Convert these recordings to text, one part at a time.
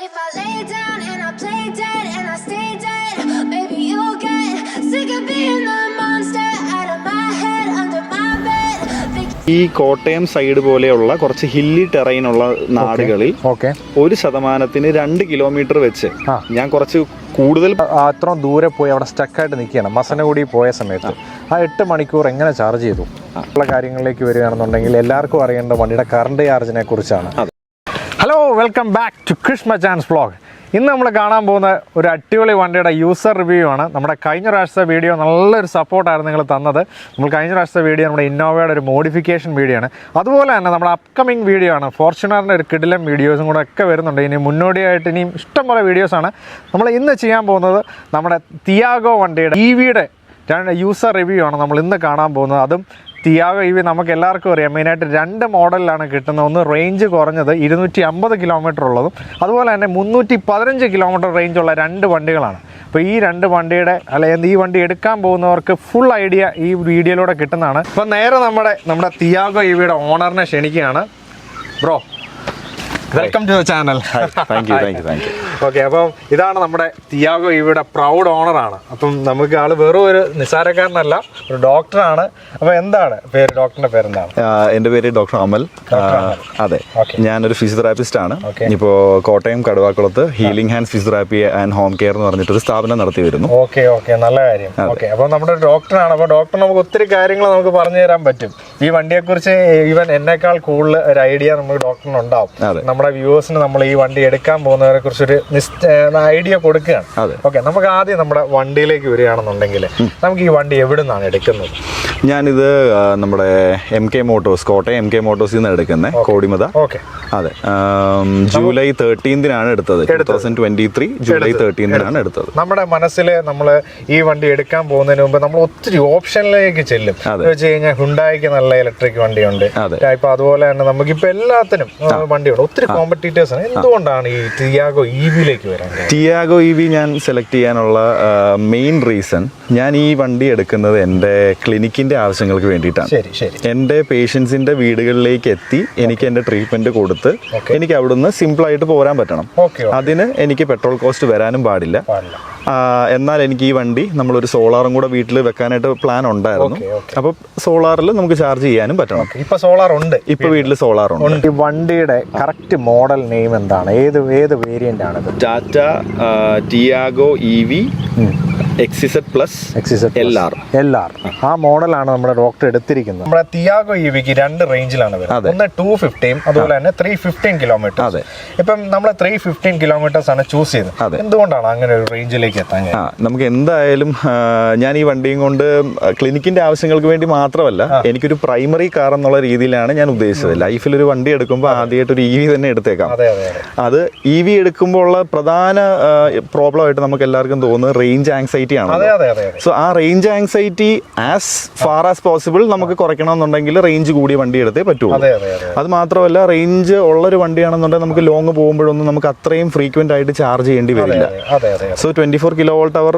If I lay down and I play dead and I stay dead, maybe you'll get sick of being the monster out of my head, under my bed. ഈ Kottayam side പോലെയുള്ള കുറച്ച് hilly terrain ഉള്ള നാടുകളിൽ okay ഒരു ശതമാനത്തിന് രണ്ട് kilometre വെച്ച് ആ. ഞാൻ കുറച്ച് കൂടുതൽ അത്ര ദൂരെ പോയി അവിടെ സ്റ്റക്കായിട്ട് നിൽക്കുകയാണ്. മസനഗുഡി പോയ സമയത്ത്. ആ എട്ട് മണിക്കൂർ എങ്ങനെ ചാർജ് ചെയ്തു? ഉള്ള കാര്യങ്ങളിലേക്ക് വരികയാണെന്നുണ്ടെങ്കിൽ എല്ലാവർക്കും അറിയേണ്ട വണ്ടിയുടെ കറണ്ട് ചാർജിനെ കുറിച്ചാണ്. Welcome back to Krishna chance vlog ഇന്ന് നമ്മൾ കാണാൻ പോകുന്ന ഒരു അടിപൊളി വണ്ടിയുടെ യൂസർ റിവ്യൂ ആണ്. നമ്മുടെ കഴിഞ്ഞ പ്രാവശ്യത്തെ വീഡിയോ നല്ലൊരു സപ്പോർട്ടായിരുന്നു നിങ്ങൾ തന്നത്. നമ്മൾ കഴിഞ്ഞ പ്രാവശ്യത്തെ വീഡിയോ നമ്മുടെ ഇന്നോവയുടെ ഒരു മോഡിഫിക്കേഷൻ വീഡിയോ ആണ്. അതുപോലെ തന്നെ നമ്മുടെ അപ്കമിങ് വീഡിയോ ആണ്. ഫോർച്യൂണറിന്റെ ഒരു കിടിലം വീഡിയോസും കൂടെ ഒക്കെ വരുന്നുണ്ട്. ഇനി മുന്നോടിയായിട്ട് ഇനിയും ഇഷ്ടംപോലെ വീഡിയോസാണ് നമ്മൾ ഇന്ന് ചെയ്യാൻ പോകുന്നത് നമ്മുടെ തിയാഗോ വണ്ടിയുടെ ഇ വിയുടെ യൂസർ റിവ്യൂ ആണ് നമ്മൾ ഇന്ന് കാണാൻ പോകുന്നത്. അതും തിയാഗോ ഇ നമുക്ക് എല്ലാവർക്കും അറിയാം. മെയിനായിട്ട് രണ്ട് മോഡലിലാണ് കിട്ടുന്നത്. ഒന്ന് റേഞ്ച് കുറഞ്ഞത് ഇരുന്നൂറ്റി അമ്പത് കിലോമീറ്റർ ഉള്ളതും അതുപോലെ തന്നെ മുന്നൂറ്റി പതിനഞ്ച് കിലോമീറ്റർ റേഞ്ചുള്ള രണ്ട് വണ്ടികളാണ്. അപ്പോൾ ഈ രണ്ട് വണ്ടിയുടെ അല്ലെങ്കിൽ ഈ വണ്ടി എടുക്കാൻ പോകുന്നവർക്ക് ഫുൾ ഐഡിയ ഈ വീഡിയോയിലൂടെ കിട്ടുന്നതാണ്. അപ്പോൾ നേരെ നമ്മുടെ നമ്മുടെ തിയാഗോ ഇ ഓണറിനെ ക്ഷണിക്കുകയാണ്. Bro welcome to channel thank you thank you thank you okay അപ്പം ഇതാണ് നമ്മുടെ തിയാഗോ ഇവയുടെ പ്രൗഡ് ഓണറാണ് അപ്പം നമുക്ക് ആൾ വെറും ഒരു നിസാരക്കാരനല്ല ഒരു ഡോക്ടറാണ് അപ്പൊ എന്താണ് പേര്? ഡോക്ടറിന്റെ പേരെന്താണ്? എന്റെ പേര് ഡോക്ടർ അമൽ. അതെ. ഞാനൊരു ഫിസിയോതെറാപ്പിസ്റ്റ് ആണ്. ഇപ്പോ ഇപ്പോൾ Kottayam കടുവാക്കുളത്ത് healing hand physiotherapy and home care എന്ന് പറഞ്ഞിട്ട് ഒരു സ്ഥാപനം നടത്തി വരുന്നു. ഓക്കെ ഓക്കെ നല്ല കാര്യം. ഓക്കെ അപ്പൊ നമ്മുടെ ഡോക്ടറാണ് അപ്പോൾ ഡോക്ടർ നമുക്ക് ഒത്തിരി കാര്യങ്ങൾ നമുക്ക് പറഞ്ഞു തരാൻ പറ്റും. ഈ വണ്ടിയെ കുറിച്ച് ഈവൻ എന്നേക്കാൾ കൂടുതൽ ഒരു ഐഡിയ നമുക്ക് ഡോക്ടറിന് ഉണ്ടാവും. അതെ. നമ്മുടെ വ്യൂവേഴ്സിന് നമ്മൾ ഈ വണ്ടി എടുക്കാൻ പോകുന്നവരെ കുറിച്ചൊരു ഐഡിയ കൊടുക്കുകയാണ്. ഓക്കെ നമുക്ക് ആദ്യം നമ്മുടെ വണ്ടിയിലേക്ക് വരികയാണെന്നുണ്ടെങ്കിൽ നമുക്ക് ഈ വണ്ടി എവിടെ നിന്നാണ് എടുക്കുന്നത്? ഞാനിത് നമ്മുടെ M K motors Kottayam M K മോട്ടോഴ്സിൽ നിന്ന് എടുക്കുന്നത് കോടിമത. ഓക്കെ. അതെ. ജൂലൈ തേർട്ടീൻതിനാണ് എടുത്തത്. Two thousand twenty three July തേർട്ടീൻതിനാണ് എടുത്തത്. നമ്മുടെ മനസ്സിൽ നമ്മൾ ഈ വണ്ടി എടുക്കാൻ പോകുന്നതിന് മുമ്പ് നമ്മൾ ഒത്തിരി ഓപ്ഷനിലേക്ക് ചെല്ലും. വെച്ച് കഴിഞ്ഞാൽ ഹുണ്ടായിക്ക് നല്ല ഇലക്ട്രിക് വണ്ടിയുണ്ട്. അതെ. ഇപ്പൊ അതുപോലെ തന്നെ നമുക്കിപ്പോ എല്ലാത്തിനും വണ്ടിയുണ്ട്. ഒത്തിരി കോമ്പറ്റീറ്റേഴ്സ് ആണ് എന്തുകൊണ്ടാണ് ഈ ടിയാഗോ ഇ വിയിലേക്ക് വരാൻ കാരണം? ടിയാഗോ ഇ വി ഞാൻ സെലക്ട് ചെയ്യാനുള്ള മെയിൻ റീസൺ ഞാൻ ഈ വണ്ടി എടുക്കുന്നത് എന്റെ ക്ലിനിക്കിന്റെ ആവശ്യങ്ങൾക്ക് വേണ്ടിയിട്ടാണ്. ശരി ശരി. എന്റെ പേഷ്യൻസിന്റെ വീടുകളിലേക്ക് എത്തി എനിക്ക് എന്റെ ട്രീറ്റ്മെന്റ് കൊടുത്ത്. എനിക്ക് അവിടുന്ന് സിമ്പിളായിട്ട് പോരാൻ പറ്റണം. അതിന് എനിക്ക് പെട്രോൾ കോസ്റ്റ് വരാനും പാടില്ല. എന്നാൽ എനിക്ക് ഈ വണ്ടി നമ്മളൊരു സോളാറും കൂടെ വീട്ടിൽ വെക്കാനായിട്ട് പ്ലാൻ ഉണ്ടായിരുന്നു. അപ്പോൾ സോളാറിൽ നമുക്ക് ചാർജ് ചെയ്യാനും പറ്റണം. ഇപ്പൊ സോളാർ ഉണ്ട് ഇപ്പൊ വീട്ടിൽ സോളാർ ഉണ്ട്. ഈ വണ്ടിയുടെ കറക്റ്റ് മോഡൽ നെയിം എന്താണ്? ഏത് ഏത് വേരിയന്റ് ആണിത്? Tata Tiago E V XZ plus L R L R ആ മോഡലാണ് നമ്മുടെ ഡോക്ടർ എടുത്തിരിക്കുന്നത്. നമ്മുടെ തിയാഗോ ഇ വിക്ക് രണ്ട് റേഞ്ചിലാണ് വരുന്നത്. ഒന്ന് ടു ഫിഫ്റ്റീൻ അതുപോലെ തന്നെ ത്രീ ഫിഫ്റ്റീൻ കിലോമീറ്റർ അതെ. ഇപ്പം നമ്മൾ ത്രീ ഫിഫ്റ്റീൻ കിലോമീറ്റേഴ്സ് ആണ് ചൂസ് ചെയ്തത്. അതെ. എന്തുകൊണ്ടാണ് അങ്ങനെ ഒരു റേഞ്ചിലേക്ക് എത്താൻ ആ നമുക്ക് എന്തായാലും ഞാൻ ഈ വണ്ടിയും കൊണ്ട് ക്ലിനിക്കിന്റെ ആവശ്യങ്ങൾക്ക് വേണ്ടി മാത്രമല്ല എനിക്കൊരു പ്രൈമറി കാർ എന്നുള്ള രീതിയിലാണ് ഞാൻ ഉദ്ദേശിച്ചത്. ലൈഫിൽ ഒരു വണ്ടി എടുക്കുമ്പോൾ ആദ്യമായിട്ട് ഒരു ഇ വി തന്നെ എടുത്തേക്കാം. അതെ അതെ അതെ. അത് ഇ വി എടുക്കുമ്പോൾ ഉള്ള പ്രധാന പ്രോബ്ലം ആയിട്ട് നമുക്ക് എല്ലാവർക്കും തോന്നുന്നത് റേഞ്ച് ആങ്സൈറ്റി ആണ് അതെ അതെ സോ ആ range anxiety as far as possible നമുക്ക് കുറയ്ക്കണമെന്നുണ്ടെങ്കിൽ റേഞ്ച് കൂടിയ വണ്ടി എടുത്തേ പറ്റുള്ളൂ. അതെ മാത്രമല്ല റേഞ്ച് ഉള്ളൊരു വണ്ടിയാണെന്നുണ്ടെങ്കിൽ നമുക്ക് ലോങ് പോകുമ്പോഴൊന്നും നമുക്ക് അത്രയും ഫ്രീക്വന്റ് ആയിട്ട് ചാർജ് ചെയ്യേണ്ടി വരില്ല. So twenty four kilo volt hour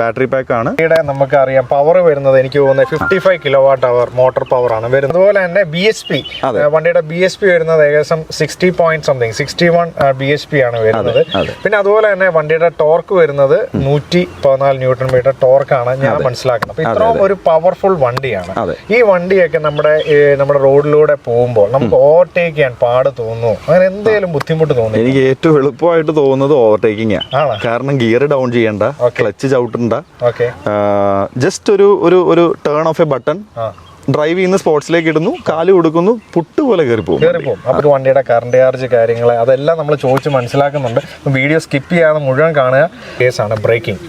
battery pack ആണ്. നമുക്ക് അറിയാം പവർ വരുന്നത് എനിക്ക് തോന്നുന്നത് fifty five kilo watt hour motor power ആണ്. വരുന്നത് അതുപോലെ തന്നെ ബി എസ് പി വണ്ടിയുടെ ബി എസ് പി വരുന്നത് ഏകദേശം sixty point something sixty one B S P ആണ് വരുന്നത്. പിന്നെ അതുപോലെ തന്നെ വണ്ടിയുടെ ടോർക്ക് വരുന്നത് നൂറ്റി പതിനാല് ന്യൂട്ടൺ മീറ്റർ ടോർക്കാണ് ഞാൻ മനസ്സിലാക്കുന്നത്. അപ്പൊ ഇത്രയും ഒരു പവർഫുൾ വണ്ടിയാണ്. ഈ വണ്ടിയൊക്കെ നമ്മുടെ നമ്മുടെ റോഡിലൂടെ പോകുമ്പോൾ നമുക്ക് ഓവർടേക്ക് ചെയ്യാൻ പാട് തോന്നുന്നു. അങ്ങനെ എന്തെങ്കിലും ബുദ്ധിമുട്ട് തോന്നുന്നു. എനിക്ക് ഏറ്റവും എളുപ്പമായിട്ട് തോന്നുന്നത് ഓവർടേക്കിംഗ് ആണ്? കാരണം ഗിയർ ഡൗൺ ചെയ്യണ്ട ക്ലച്ച് ചവിട്ടണ്ട. ഓക്കെ ജസ്റ്റ് ഒരു ഒരു ഒരു turn off a button drive ചെയ്യുന്ന സ്പോർട്സിലേക്ക് ഇടുന്നു കാൽ കൊടുക്കുന്നു പുട്ട് പോലെ കയറി പോകും കയറിപ്പോകും അപ്പോൾ വണ്ടിയുടെ കറണ്ട് ചാർജ് കാര്യങ്ങൾ അതെല്ലാം നമ്മൾ ചോദിച്ച് മനസ്സിലാക്കുന്നുണ്ട്. വീഡിയോ സ്കിപ്പ് ചെയ്യാതെ മുഴുവൻ കാണുക. കേസാണ് ബ്രേക്കിംഗ്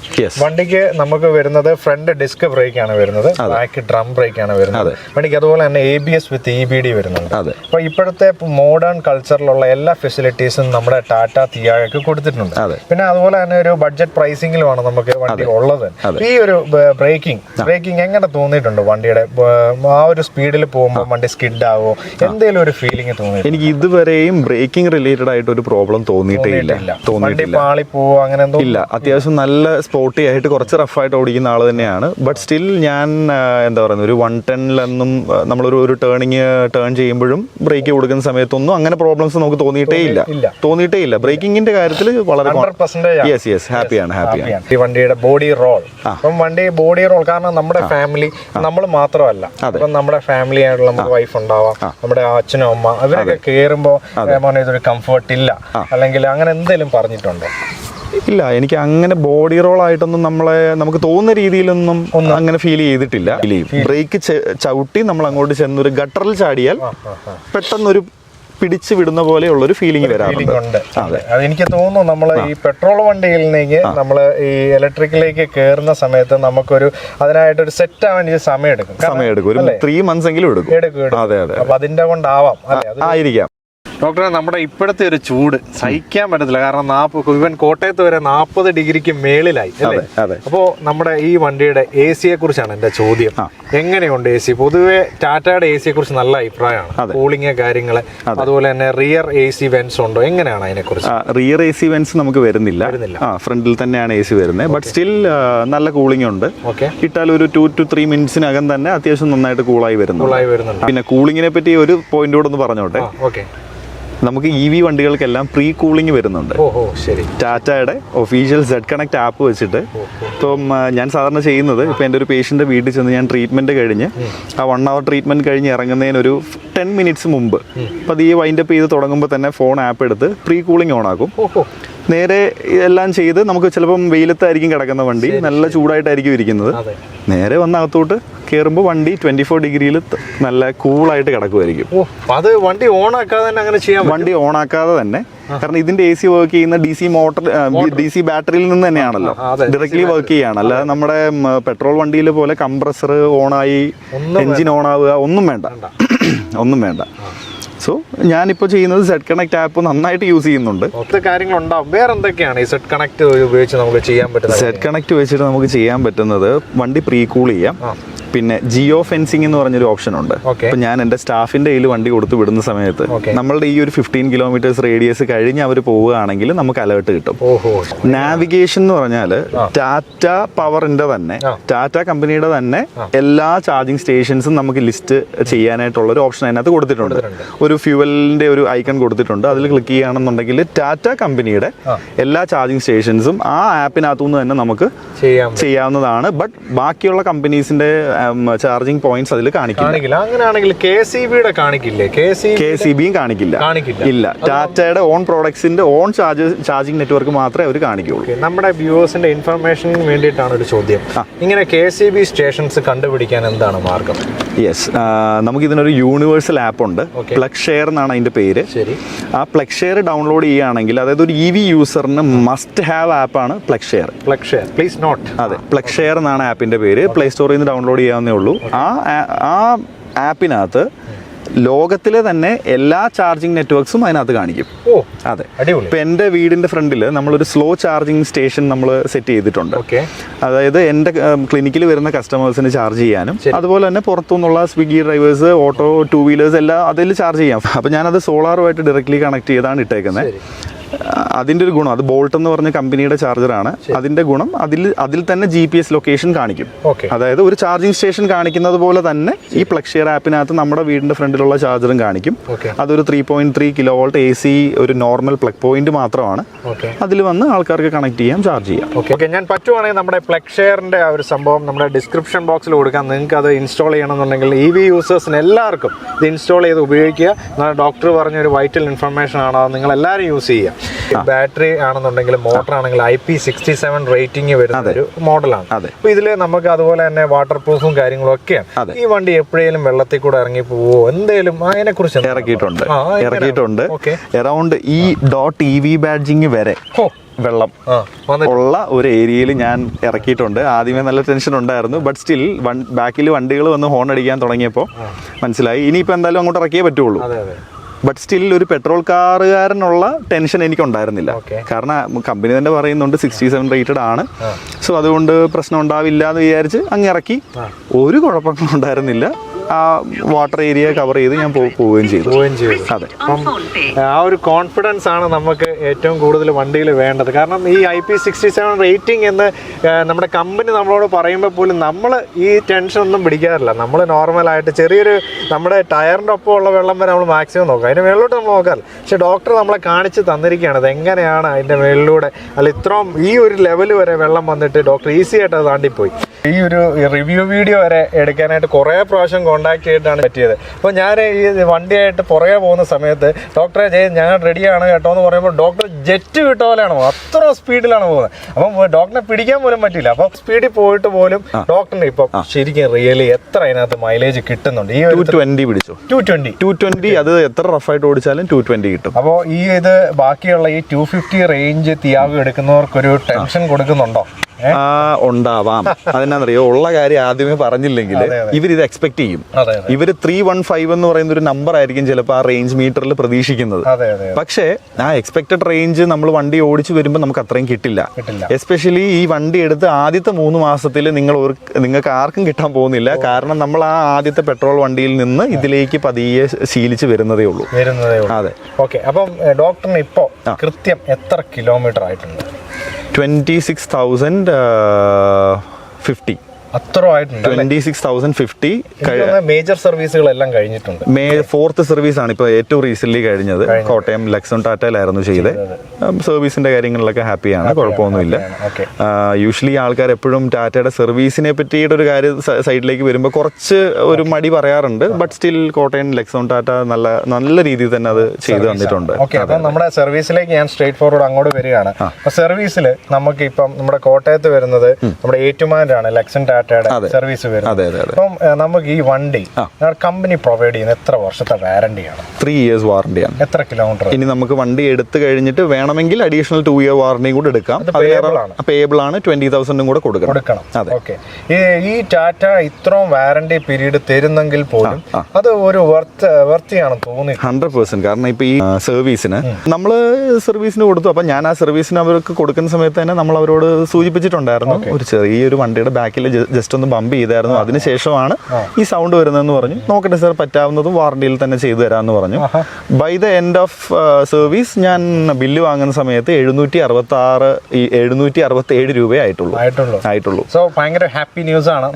വണ്ടിക്ക് നമുക്ക് വരുന്നത് ഫ്രണ്ട് ഡിസ്ക് ബ്രേക്ക് ആണ് വരുന്നത്. ബാക്ക് ഡ്രം ബ്രേക്ക് ആണ് വരുന്നത്. വണ്ടിക്ക് അതുപോലെ തന്നെ A B S with E B D വരുന്നുണ്ട്. അപ്പൊ അപ്പോൾ ഇപ്പോഴത്തെ മോഡേൺ കൾച്ചറിലുള്ള എല്ലാ ഫെസിലിറ്റീസും നമ്മുടെ ടാറ്റ തീയാഴക്ക് കൊടുത്തിട്ടുണ്ട്. പിന്നെ അതുപോലെ തന്നെ ഒരു ബഡ്ജറ്റ് പ്രൈസിംഗിലുമാണ് നമുക്ക് വണ്ടി ഉള്ളത്. ഈ ഒരു ബ്രേക്കിംഗ് ബ്രേക്കിംഗ് എങ്ങനെ തോന്നിയിട്ടുണ്ട് വണ്ടിയുടെ ആ ഒരു സ്പീഡിൽ പോകുമ്പോൾ വണ്ടി സ്കിഡ് ആവോ? എന്തെങ്കിലും ഒരു ഫീലിംഗ് തോന്നി എനിക്ക് ഇതുവരെയും ബ്രേക്കിംഗ് റിലേറ്റഡ് ആയിട്ട് ഒരു പ്രോബ്ലം തോന്നിയിട്ടേ ഇല്ല. തോന്നിയിട്ടില്ല. പാളി പോവോ അങ്ങനെ എന്തോ? ഇല്ല. അത്യാവശ്യം നല്ല സ്പോട്ടി ആയിട്ട് കുറച്ച് റഫായിട്ട് ഓടിക്കുന്ന ആൾ തന്നെയാണ്. ബട്ട് സ്റ്റിൽ ഞാൻ എന്താ പറയുന്നത് ഒരു വൺ ടെന്നിലൊന്നും നമ്മളൊരു ഒരു ടേണിങ് ടേൺ ചെയ്യുമ്പോഴും ബ്രേക്ക് കൊടുക്കുന്ന സമയത്തൊന്നും അങ്ങനെ പ്രോബ്ലംസ് നമുക്ക് തോന്നിയിട്ടേ ഇല്ല. തോന്നിയിട്ടേ ഇല്ല. ബ്രേക്കിങ്ങിന്റെ കാര്യത്തിൽ വളരെ യെസ് യെസ് ഹാപ്പിയാണ് ഹാപ്പിയാണ് ഈ വണ്ടിയുടെ ബോഡി റോൾ അപ്പം വണ്ടി ബോഡി റോൾ കാരണം നമ്മുടെ ഫാമിലി നമ്മൾ മാത്രമല്ല. അപ്പം നമ്മുടെ ഫാമിലി ആയിട്ടുള്ള നമുക്ക് വൈഫ് ഉണ്ടാവാം നമ്മുടെ അച്ഛനും അമ്മ അവരൊക്കെ കയറുമ്പോ മോനെ ഇതൊരു കംഫർട്ട് ഇല്ല. അല്ലെങ്കിൽ അങ്ങനെ എന്തെങ്കിലും പറഞ്ഞിട്ടുണ്ടോ? ഇല്ല എനിക്ക് അങ്ങനെ ബോഡി റോൾ ആയിട്ടൊന്നും നമ്മളെ നമുക്ക് തോന്നുന്ന രീതിയിലൊന്നും അങ്ങനെ ഫീൽ ചെയ്തിട്ടില്ല. ബ്രേക്ക് ചവിട്ടി നമ്മൾ അങ്ങോട്ട് ചെന്ന് ഒരു ഗട്ടറിൽ ചാടിയാൽ പെട്ടെന്നൊരു പിടിച്ചു വിടുന്ന പോലെയുള്ള ഒരു ഫീലിംഗ് വരാറുണ്ട് അത്. എനിക്ക് തോന്നുന്നു നമ്മൾ ഈ പെട്രോൾ വണ്ടിയിൽ നിന്ന് നമ്മൾ ഈ ഇലക്ട്രിക്കിലേക്ക് കയറുന്ന സമയത്ത് നമുക്കൊരു അതിനായിട്ടൊരു സെറ്റ് ആവാൻ സമയം എടുക്കും സമയം എടുക്കും ഒരു ത്രീ മന്ത്സ് എങ്കിലും എടുക്കും. അതെ അതെ അപ്പൊ അതിന്റെ കൊണ്ടാവാം. അതെ ആയിരിക്കാം. ഡോക്ടറെ നമ്മുടെ ഇപ്പോഴത്തെ ഒരു ചൂട് സഹിക്കാൻ പറ്റത്തില്ല. കാരണം നാൽപ്പത് ഇവൻ കോട്ടയത്ത് വരെ നാൽപ്പത് ഡിഗ്രിക്ക് മേളിലായി അല്ലേ? അപ്പോ നമ്മുടെ ഈ വണ്ടിയുടെ എ സിയെ കുറിച്ചാണ് എന്റെ ചോദ്യം. എങ്ങനെയുണ്ട് എ സി പൊതുവെ ടാറ്റയുടെ എ സിയെ കുറിച്ച് നല്ല അഭിപ്രായമാണ്. കൂളിംഗ് കാര്യങ്ങൾ അതുപോലെ തന്നെ റിയർ എ സി വെൻസ് ഉണ്ടോ? എങ്ങനെയാണ് അതിനെ കുറിച്ച്? റിയർ എ സി വെൻസ് നമുക്ക് വരുന്നില്ല. ആ ഫ്രണ്ടിൽ തന്നെയാണ് എ സി വരുന്നത്. ബട്ട് സ്റ്റിൽ നല്ല കൂളിംഗ് ഉണ്ട്. ഓക്കെ ഇട്ടാൽ ഒരു ടു ടു ത്രീ മിനിറ്റ്സിനകം തന്നെ അത്യാവശ്യം നന്നായിട്ട് കൂളായി വരുന്നു കൂളായി വരുന്നു പിന്നെ കൂളിങ്ങിനെ പറ്റി ഒരു പോയിന്റ് കൂടെ ഒന്ന് പറഞ്ഞോട്ടെ. ഓക്കെ നമുക്ക് ഇ വി വണ്ടികൾക്കെല്ലാം പ്രീ കൂളിംഗ് വരുന്നുണ്ട് ശരി. ടാറ്റയുടെ ഒഫീഷ്യൽ സെഡ് കണക്ട് ആപ്പ് വെച്ചിട്ട്. ഇപ്പം ഞാൻ സാധാരണ ചെയ്യുന്നത് ഇപ്പം എന്റെ ഒരു പേഷ്യന്റെ വീട്ടിൽ ചെന്ന് ഞാൻ ട്രീറ്റ്മെന്റ് കഴിഞ്ഞ് ആ വൺ അവർ ട്രീറ്റ്മെന്റ് കഴിഞ്ഞ് ഇറങ്ങുന്നതിന് ഒരു ടെൻ മിനിറ്റ്സ് മുമ്പ് അപ്പം അത് ഈ വൈൻഡപ്പ് ചെയ്ത് തുടങ്ങുമ്പോൾ തന്നെ ഫോൺ ആപ്പ് എടുത്ത് പ്രീ കൂളിംഗ് ഓൺ ആക്കും നേരെ ഇതെല്ലാം ചെയ്ത് നമുക്ക് ചിലപ്പം വെയിലത്തായിരിക്കും കിടക്കുന്ന വണ്ടി നല്ല ചൂടായിട്ടായിരിക്കും ഇരിക്കുന്നത്. നേരെ വന്ന് അകത്തോട്ട് കയറുമ്പോൾ വണ്ടി ട്വന്റി ഫോർ ഡിഗ്രിയിൽ നല്ല കൂളായിട്ട് കിടക്കുമായിരിക്കും അത് വണ്ടി ഓൺ ആക്കാതെ തന്നെ അങ്ങനെ ചെയ്യാം വണ്ടി ഓൺ ആക്കാതെ തന്നെ കാരണം ഇതിന്റെ എ സി വർക്ക് ചെയ്യുന്ന D C motor D C ബാറ്ററിയിൽ നിന്ന് തന്നെയാണല്ലോ. ഡയറക്ട്ലി വർക്ക് ചെയ്യാണ്. അല്ലാതെ നമ്മുടെ പെട്രോൾ വണ്ടിയിൽ പോലെ കംപ്രസർ ഓണായി എഞ്ചിൻ ഓൺ ആവുക ഒന്നും വേണ്ട. ഒന്നും വേണ്ട. സോ ഞാനിപ്പോൾ ചെയ്യുന്നത് സെറ്റ് കണക്ട് ആപ്പ് നന്നായിട്ട് യൂസ് ചെയ്യുന്നുണ്ട്. ഒത്തിരി വേറെ എന്തൊക്കെയാണ് ഈ സെറ്റ് കണക്ട് ഉപയോഗിച്ച് നമുക്ക് ചെയ്യാൻ പറ്റുന്നത്? സെറ്റ് കണക്ട് വെച്ചിട്ട് നമുക്ക് ചെയ്യാൻ പറ്റുന്നത് വണ്ടി പ്രീ കൂൾ ചെയ്യാം പിന്നെ ജിയോ ഫെൻസിങ് എന്ന് പറഞ്ഞൊരു ഓപ്ഷൻ ഉണ്ട്. അപ്പം ഞാൻ എന്റെ സ്റ്റാഫിന്റെ കയ്യിൽ വണ്ടി കൊടുത്ത് വിടുന്ന സമയത്ത് നമ്മളുടെ ഈ ഒരു ഫിഫ്റ്റീൻ കിലോമീറ്റേഴ്സ് റേഡിയസ് കഴിഞ്ഞ് അവർ പോവുകയാണെങ്കിൽ നമുക്ക് അലേർട്ട് കിട്ടും. നാവിഗേഷൻ എന്ന് പറഞ്ഞാൽ ടാറ്റ പവറിന്റെ തന്നെ ടാറ്റ കമ്പനിയുടെ തന്നെ എല്ലാ ചാർജിങ് സ്റ്റേഷൻസും നമുക്ക് ലിസ്റ്റ് ചെയ്യാനായിട്ടുള്ള ഒരു ഓപ്ഷൻ അതിനകത്ത് കൊടുത്തിട്ടുണ്ട്. ഒരു ഫ്യൂവലിന്റെ ഒരു ഐക്കൺ കൊടുത്തിട്ടുണ്ട്. അതിൽ ക്ലിക്ക് ചെയ്യുകയാണെന്നുണ്ടെങ്കിൽ ടാറ്റ കമ്പനിയുടെ എല്ലാ ചാർജിങ് സ്റ്റേഷൻസും ആ ആപ്പിനകത്തുനിന്ന് തന്നെ നമുക്ക് ചെയ്യാവുന്നതാണ്. ബട്ട് ബാക്കിയുള്ള കമ്പനീസിന്റെ ചാർജിങ് പോയിന്റ്സ് അതിൽ കാണിക്കില്ല. അങ്ങനെയാണെങ്കിൽ കെ സി ബിയുടെ കാണിക്കില്ലേ? കെ സി ബിയും കാണിക്കില്ല. കാണിക്കില്ല. ഇല്ല. ടാറ്റയുടെ ഓൺ പ്രോഡക്ട്സിന്റെ ഓൺ ചാർജ് ചാർജിങ് നെറ്റ്വർക്ക് മാത്രമേ അവർ കാണിക്കുകയുള്ളൂ നമ്മുടെ വ്യൂവേഴ്സിന്റെ ഇൻഫർമേഷൻ വേണ്ടിയിട്ടാണ് ഒരു ചോദ്യം. ഇങ്ങനെ കെ സി ബി സ്റ്റേഷൻസ് കണ്ടുപിടിക്കാൻ എന്താണ് മാർഗം? യെസ് നമുക്ക് ഇതിനൊരു യൂണിവേഴ്സൽ ആപ്പ് ഉണ്ട്. പ്ലഗ് ഷെയർ എന്നാണ് അതിന്റെ പേര്. ശരി. ആ പ്ലഗ് ഷെയർ ഡൗൺലോഡ് ചെയ്യുകയാണെങ്കിൽ അതായത് ഒരു ഇ വി യൂസറിന് മസ്റ്റ് ഹാവ് ആപ്പാണ് plug share plug share please note അതെ പ്ലഗ് ഷെയർ എന്നാണ് ആപ്പിന്റെ പേര്. പ്ലേ സ്റ്റോറിൽ നിന്ന് ഡൗൺലോഡ് ചെയ്യാവുന്നേ ഉള്ളൂ. ആ- ആ ആപ്പിനകത്ത് ലോകത്തിലെ തന്നെ എല്ലാ ചാർജിങ് നെറ്റ്വർക്ക്സും അതിനകത്ത് കാണിക്കും. ഓ അതെ. ഇപ്പൊ എന്റെ വീടിന്റെ ഫ്രണ്ടിൽ നമ്മളൊരു സ്ലോ ചാർജിങ് സ്റ്റേഷൻ നമ്മൾ സെറ്റ് ചെയ്തിട്ടുണ്ട്. ഓക്കെ. അതായത് എന്റെ ക്ലിനിക്കിൽ വരുന്ന കസ്റ്റമേഴ്സിന് ചാർജ് ചെയ്യാനും അതുപോലെ തന്നെ പുറത്തുനിന്നുള്ള Swiggy drivers auto two wheelers എല്ലാം അതിൽ ചാർജ് ചെയ്യാം. അപ്പം ഞാനത് സോളാറുമായിട്ട് ഡയറക്റ്റ്ലി കണക്ട് ചെയ്താണ് ഇട്ടേക്കുന്നത് അതിന്റെ ഒരു ഗുണം. അത് ബോൾട്ട് എന്ന് പറഞ്ഞ കമ്പനിയുടെ ചാർജറാണ് അതിന്റെ ഗുണം അതിൽ അതിൽ തന്നെ ജി പി എസ് ലൊക്കേഷൻ കാണിക്കും. ഓക്കെ. അതായത് ഒരു ചാർജിങ് സ്റ്റേഷൻ കാണിക്കുന്നത് പോലെ തന്നെ ഈ പ്ലക്ഷിയർ ആപ്പിനകത്ത് നമ്മുടെ വീടിന്റെ ഫ്രണ്ടിലുള്ള ചാർജറും കാണിക്കും. അതൊരു three point three kilo volt A C ഒരു നോർമൽ പ്ലഗ് പോയിന്റ് മാത്രമാണ്. അതിൽ വന്ന് ആൾക്കാർക്ക് കണക്ട് ചെയ്യാം ചാർജ് ചെയ്യാം. ഓക്കെ ഞാൻ പറ്റുവാണെങ്കിൽ നമ്മുടെ പ്ലക്ഷെയറിന്റെ ആ ഒരു സംഭവം നമ്മുടെ ഡിസ്ക്രിപ്ഷൻ ബോക്സിൽ കൊടുക്കാം. നിങ്ങൾക്ക് അത് ഇൻസ്റ്റാൾ ചെയ്യണമെന്നുണ്ടെങ്കിൽ ഇ വി യൂസേഴ്സിന് എല്ലാവർക്കും ഇത് ഇൻസ്റ്റാൾ ചെയ്ത് ഉപയോഗിക്കുക. ഡോക്ടർ പറഞ്ഞ ഒരു വൈറ്റൽ ഇൻഫർമേഷൻ ആണ്. നിങ്ങൾ എല്ലാവരും യൂസ് ചെയ്യുക. ബാറ്ററി ആണെന്നുണ്ടെങ്കിൽ മോട്ടർ ആണെങ്കിൽ I P sixty seven rating വരുന്ന ഒരു മോഡലാണ്. അപ്പൊ ഇതിൽ നമുക്ക് അതുപോലെ തന്നെ വാട്ടർ പ്രൂഫും കാര്യങ്ങളും ഒക്കെയാണ്. ഈ വണ്ടി എപ്പോഴേലും വെള്ളത്തിൽ കൂടെ ഇറങ്ങി പോവോ? എന്തേലും അതിനെ കുറിച്ച് ഇറക്കിയിട്ടുണ്ട്. ഇറക്കിയിട്ടുണ്ട്. അറൌണ്ട് ഈ ഡോട്ട് ഇ വി ബാഡ്ജിങ് വരെ വെള്ളം ഉള്ള ഒരു ഏരിയയിൽ ഞാൻ ഇറക്കിയിട്ടുണ്ട്. ആദ്യമേ നല്ല ടെൻഷൻ ഉണ്ടായിരുന്നു. ബട്ട് സ്റ്റിൽ ബാക്കിൽ വണ്ടികൾ വന്ന് ഹോൺ അടിക്കാൻ തുടങ്ങിയപ്പോൾ മനസ്സിലായി. ഇനിയിപ്പോൾ എന്തായാലും അങ്ങോട്ട് ഇറക്കിയേ പറ്റുള്ളൂ. ബട്ട് സ്റ്റിൽ ഒരു പെട്രോൾ കാറുകാരനുള്ള ടെൻഷൻ എനിക്ക് ഉണ്ടായിരുന്നില്ല കാരണം കമ്പനി തന്നെ പറയുന്നുണ്ട് സിക്സ്റ്റി സെവൻ റേറ്റഡ് ആണ്. സോ അതുകൊണ്ട് പ്രശ്നം ഉണ്ടാവില്ല എന്ന് വിചാരിച്ച് അങ്ങ് ഇറക്കി. ഒരു കുഴപ്പങ്ങളും ഉണ്ടായിരുന്നില്ല. ആ വാട്ടർ ഏരിയ കവർ ചെയ്ത് ഞാൻ പോവുകയും ചെയ്തു. അതെ. ആ ഒരു കോൺഫിഡൻസ് ആണ് നമുക്ക് ഏറ്റവും കൂടുതൽ വണ്ടിയിൽ വേണ്ടത്. കാരണം ഈ I P sixty seven rating എന്ന് നമ്മുടെ കമ്പനി നമ്മളോട് പറയുമ്പോൾ പോലും നമ്മൾ ഈ ടെൻഷൻ ഒന്നും പിടിക്കാറില്ല. നമ്മൾ നോർമലായിട്ട് ചെറിയൊരു നമ്മുടെ ടയറിന്റെ ഒപ്പം ഉള്ള വെള്ളം വരെ നമ്മൾ മാക്സിമം നോക്കുക അതിന്റെ മേളിലോട്ട് നമ്മൾ നോക്കാറില്ല. പക്ഷേ ഡോക്ടർ നമ്മളെ കാണിച്ച് തന്നിരിക്കുകയാണ് അത് എങ്ങനെയാണ് അതിന്റെ മേളിലൂടെ അല്ല ഇത്രയും ഈ ഒരു ലെവൽ വരെ വെള്ളം വന്നിട്ട് ഡോക്ടർ ഈസി ആയിട്ട് അത് താണ്ടിപ്പോയി. ഈ ഒരു റിവ്യൂ വീഡിയോ വരെ എടുക്കാനായിട്ട് കുറേ പ്രാവശ്യം കോൺടാക്ട് ചെയ്തിട്ടാണ് പറ്റിയത്. അപ്പോൾ ഞാൻ ഈ വണ്ടിയായിട്ട് പുറകെ പോകുന്ന സമയത്ത് ഡോക്ടറെ ചെയ്ത് ഞാൻ റെഡിയാണ് കേട്ടോ എന്ന് പറയുമ്പോൾ ഡോക്ടർ ജെറ്റ് വിട്ട പോലെയാണ് അത്ര സ്പീഡിലാണ് പോകുന്നത്. അപ്പം ഡോക്ടറെ പിടിക്കാൻ പോലും പറ്റില്ല അപ്പം സ്പീഡിൽ പോയിട്ട് പോലും ഡോക്ടറിന് ഇപ്പൊ ശരിക്കും റിയലി എത്ര അതിനകത്ത് മൈലേജ് കിട്ടുന്നുണ്ട്. ഈ ടു ട്വന്റി പിടിച്ചു. ടു ട്വന്റി ടു ട്വന്റി അത് എത്ര റഫായിട്ട് ഓടിച്ചാലും ടു ട്വന്റി കിട്ടും. അപ്പോൾ ഈ ഇത് ബാക്കിയുള്ള ഈ ടു ഫിഫ്റ്റി റേഞ്ച് തിയാവ് എടുക്കുന്നവർക്കൊരു ടെൻഷൻ കൊടുക്കുന്നുണ്ടോ? ആ ഉണ്ടാവാം. അതിനാന്നറിയോ ഉള്ള കാര്യം ആദ്യമേ പറഞ്ഞില്ലെങ്കിൽ. ഇവർ ഇത് എക്സ്പെക്ട് ചെയ്യും. ഇവർ ത്രീ വൺ ഫൈവ് എന്ന് പറയുന്ന ഒരു നമ്പർ ആയിരിക്കും ചിലപ്പോൾ ആ റേഞ്ച് മീറ്ററിൽ പ്രതീക്ഷിക്കുന്നത്. പക്ഷേ ആ എക്സ്പെക്ടഡ് റേഞ്ച് നമ്മൾ വണ്ടി ഓടിച്ചു വരുമ്പോൾ നമുക്ക് അത്രയും കിട്ടില്ല. എസ്പെഷ്യലി ഈ വണ്ടി എടുത്ത് ആദ്യത്തെ മൂന്ന് മാസത്തിൽ നിങ്ങൾ ഒരു നിങ്ങൾക്ക് ആർക്കും കിട്ടാൻ പോകുന്നില്ല. കാരണം നമ്മൾ ആ ആദ്യത്തെ പെട്രോൾ വണ്ടിയിൽ നിന്ന് ഇതിലേക്ക് പതിയെ ശീലിച്ച് വരുന്നതേ ഉള്ളൂ. അതെ. ഓക്കെ. അപ്പം ഡോക്ടറിന് ഇപ്പോൾ കൃത്യം എത്ര കിലോമീറ്റർ ആയിട്ടുണ്ട്? Twenty six thousand fifty major സർവീസുകളെല്ലാം കഴിഞ്ഞിട്ടുണ്ട്. ഫോർത്ത് സർവീസ് ആണ് ഇപ്പോൾ ഏറ്റവും റീസെന്റ് കഴിഞ്ഞത്. കോട്ടയം ലക്സൺ ടാറ്റയിലായിരുന്നു ചെയ്തത്. സർവീസിന്റെ കാര്യങ്ങളിലൊക്കെ ഹാപ്പിയാണ് കുഴപ്പമൊന്നുമില്ല. യൂഷ്വലി ആൾക്കാർ എപ്പോഴും ടാറ്റയുടെ സർവീസിനെ പറ്റിയിട്ട് ഒരു കാര്യം സൈഡിലേക്ക് വരുമ്പോൾ കുറച്ച് ഒരു മടി പറയാറുണ്ട് but still Kottayam Luxon Tata നല്ല നല്ല രീതിയിൽ തന്നെ അത് ചെയ്തു തന്നിട്ടുണ്ട് നമ്മുടെ സർവീസിലേക്ക് ഞാൻ സ്ട്രേറ്റ് ഫോർവേഡ് അങ്ങോട്ട് വരികയാണ്. സർവീസിൽ നമുക്ക് ഇപ്പം നമ്മുടെ കോട്ടയത്ത് വരുന്നത് നമ്മുടെ ഏറ്റുമാനാണ് ലക്സൺ ടാറ്റയുടെ. സർവീസ് വരുന്നത്. അപ്പം നമുക്ക് ഈ വണ്ടി കമ്പനി പ്രൊവൈഡ് ചെയ്യുന്ന എത്ര വർഷത്തെ വാറണ്ടിയാണ്? ത്രീ ഇയേഴ്സ് വാറണ്ടിയാണ് എത്ര കിലോമീറ്റർ ഇനി നമുക്ക് വണ്ടി എടുത്തു കഴിഞ്ഞിട്ട് വേണമെങ്കിൽ അഡീഷണൽ ടു ഇയർ വാറണ്ടിയും കൂടെ എടുക്കാം. പേബിൾ ആണ്. ട്വന്റി തൗസൻഡും കൂടെ കൊടുക്കണം. കൊടുക്കണം. ഓക്കെ ഈ ടാറ്റ ഇത്രയും വാറണ്ടി പീരീഡ് തരുന്നെങ്കിൽ പോലും അത് ഒരു വർത്ത് വർത്തിയാണ് തോന്നി. ഹൺഡ്രഡ് പെർസെന്റ് കാരണം ഇപ്പൊ ഈ സർവീസിന് നമ്മൾ സർവീസിന് കൊടുത്തു. അപ്പൊ ഞാൻ ആ സർവീസിന് അവർക്ക് കൊടുക്കുന്ന സമയത്ത് തന്നെ നമ്മൾ അവരോട് സൂചിപ്പിച്ചിട്ടുണ്ടായിരുന്നു. ഒരു ചെറിയൊരു വണ്ടിയുടെ ബാക്കിൽ ജസ്റ്റ് ഒന്ന് ബമ്പ് ചെയ്തായിരുന്നു. അതിനുശേഷമാണ് ഈ സൗണ്ട് വരുന്നതെന്ന് പറഞ്ഞു. നോക്കട്ടെ സാർ പറ്റാവുന്നതും വാറണ്ടിയിൽ തന്നെ ചെയ്തു തരാമെന്ന് പറഞ്ഞു. By the end of service ഞാൻ ബില്ല് വാങ്ങുന്ന സമയത്ത് എഴുന്നൂറ്റി അറുപത്തി ആറ് എഴുന്നൂറ്റി അറുപത്തി ഏഴ് രൂപയേ ആയിട്ടുള്ളൂ. ആയിട്ടുള്ളൂ. സോ ഭയങ്കര ഹാപ്പി ന്യൂസ് ആണ്.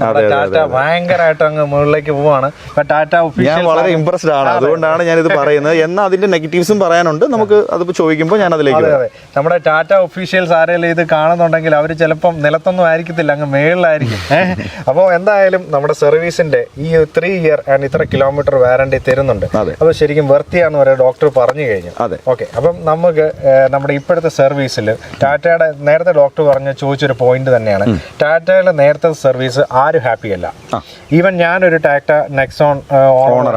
ഭയങ്കരമായിട്ട് അങ്ങ് മുകളിലേക്ക് പോവാണ്. ടാറ്റ ഞാൻ വളരെ ഇംപ്രസ്ഡ് ആണ്. അതുകൊണ്ടാണ് ഞാൻ ഇത് പറയുന്നത്. എന്നാൽ അതിന്റെ നെഗറ്റീവ്സും പറയാനുണ്ട്. നമുക്ക് അത്. ചോദിക്കുമ്പോൾ ഞാൻ അതിലേക്ക് നമ്മുടെ ടാറ്റ ഒഫീഷ്യൽസ് ആരെങ്കിലും ഇത് കാണുന്നുണ്ടെങ്കിൽ അവർ ചിലപ്പം നിലത്തൊന്നും ആയിരിക്കത്തില്ല. അങ്ങ് മേളിലായിരിക്കും. അപ്പോൾ എന്തായാലും നമ്മുടെ സർവീസിന്റെ ഈ ത്രീ ഇയർ ആൻഡ് ഇത്ര കിലോമീറ്റർ വാറണ്ടി തരുന്നുണ്ട്. അപ്പോൾ ശരിക്കും വർത്തിയാന്ന് വരെ ഡോക്ടർ പറഞ്ഞു കഴിഞ്ഞു. അതെ. ഓക്കെ അപ്പം നമുക്ക് നമ്മുടെ ഇപ്പോഴത്തെ സർവീസിൽ ടാറ്റയുടെ നേരത്തെ ഡോക്ടർ പറഞ്ഞ ചോദിച്ചൊരു പോയിന്റ് തന്നെയാണ്. ടാറ്റയുടെ നേരത്തെ സർവീസ് ആരും ഹാപ്പി അല്ല. ഈവൻ ഞാനൊരു ടാറ്റ നെക്സോൺ ഓണർ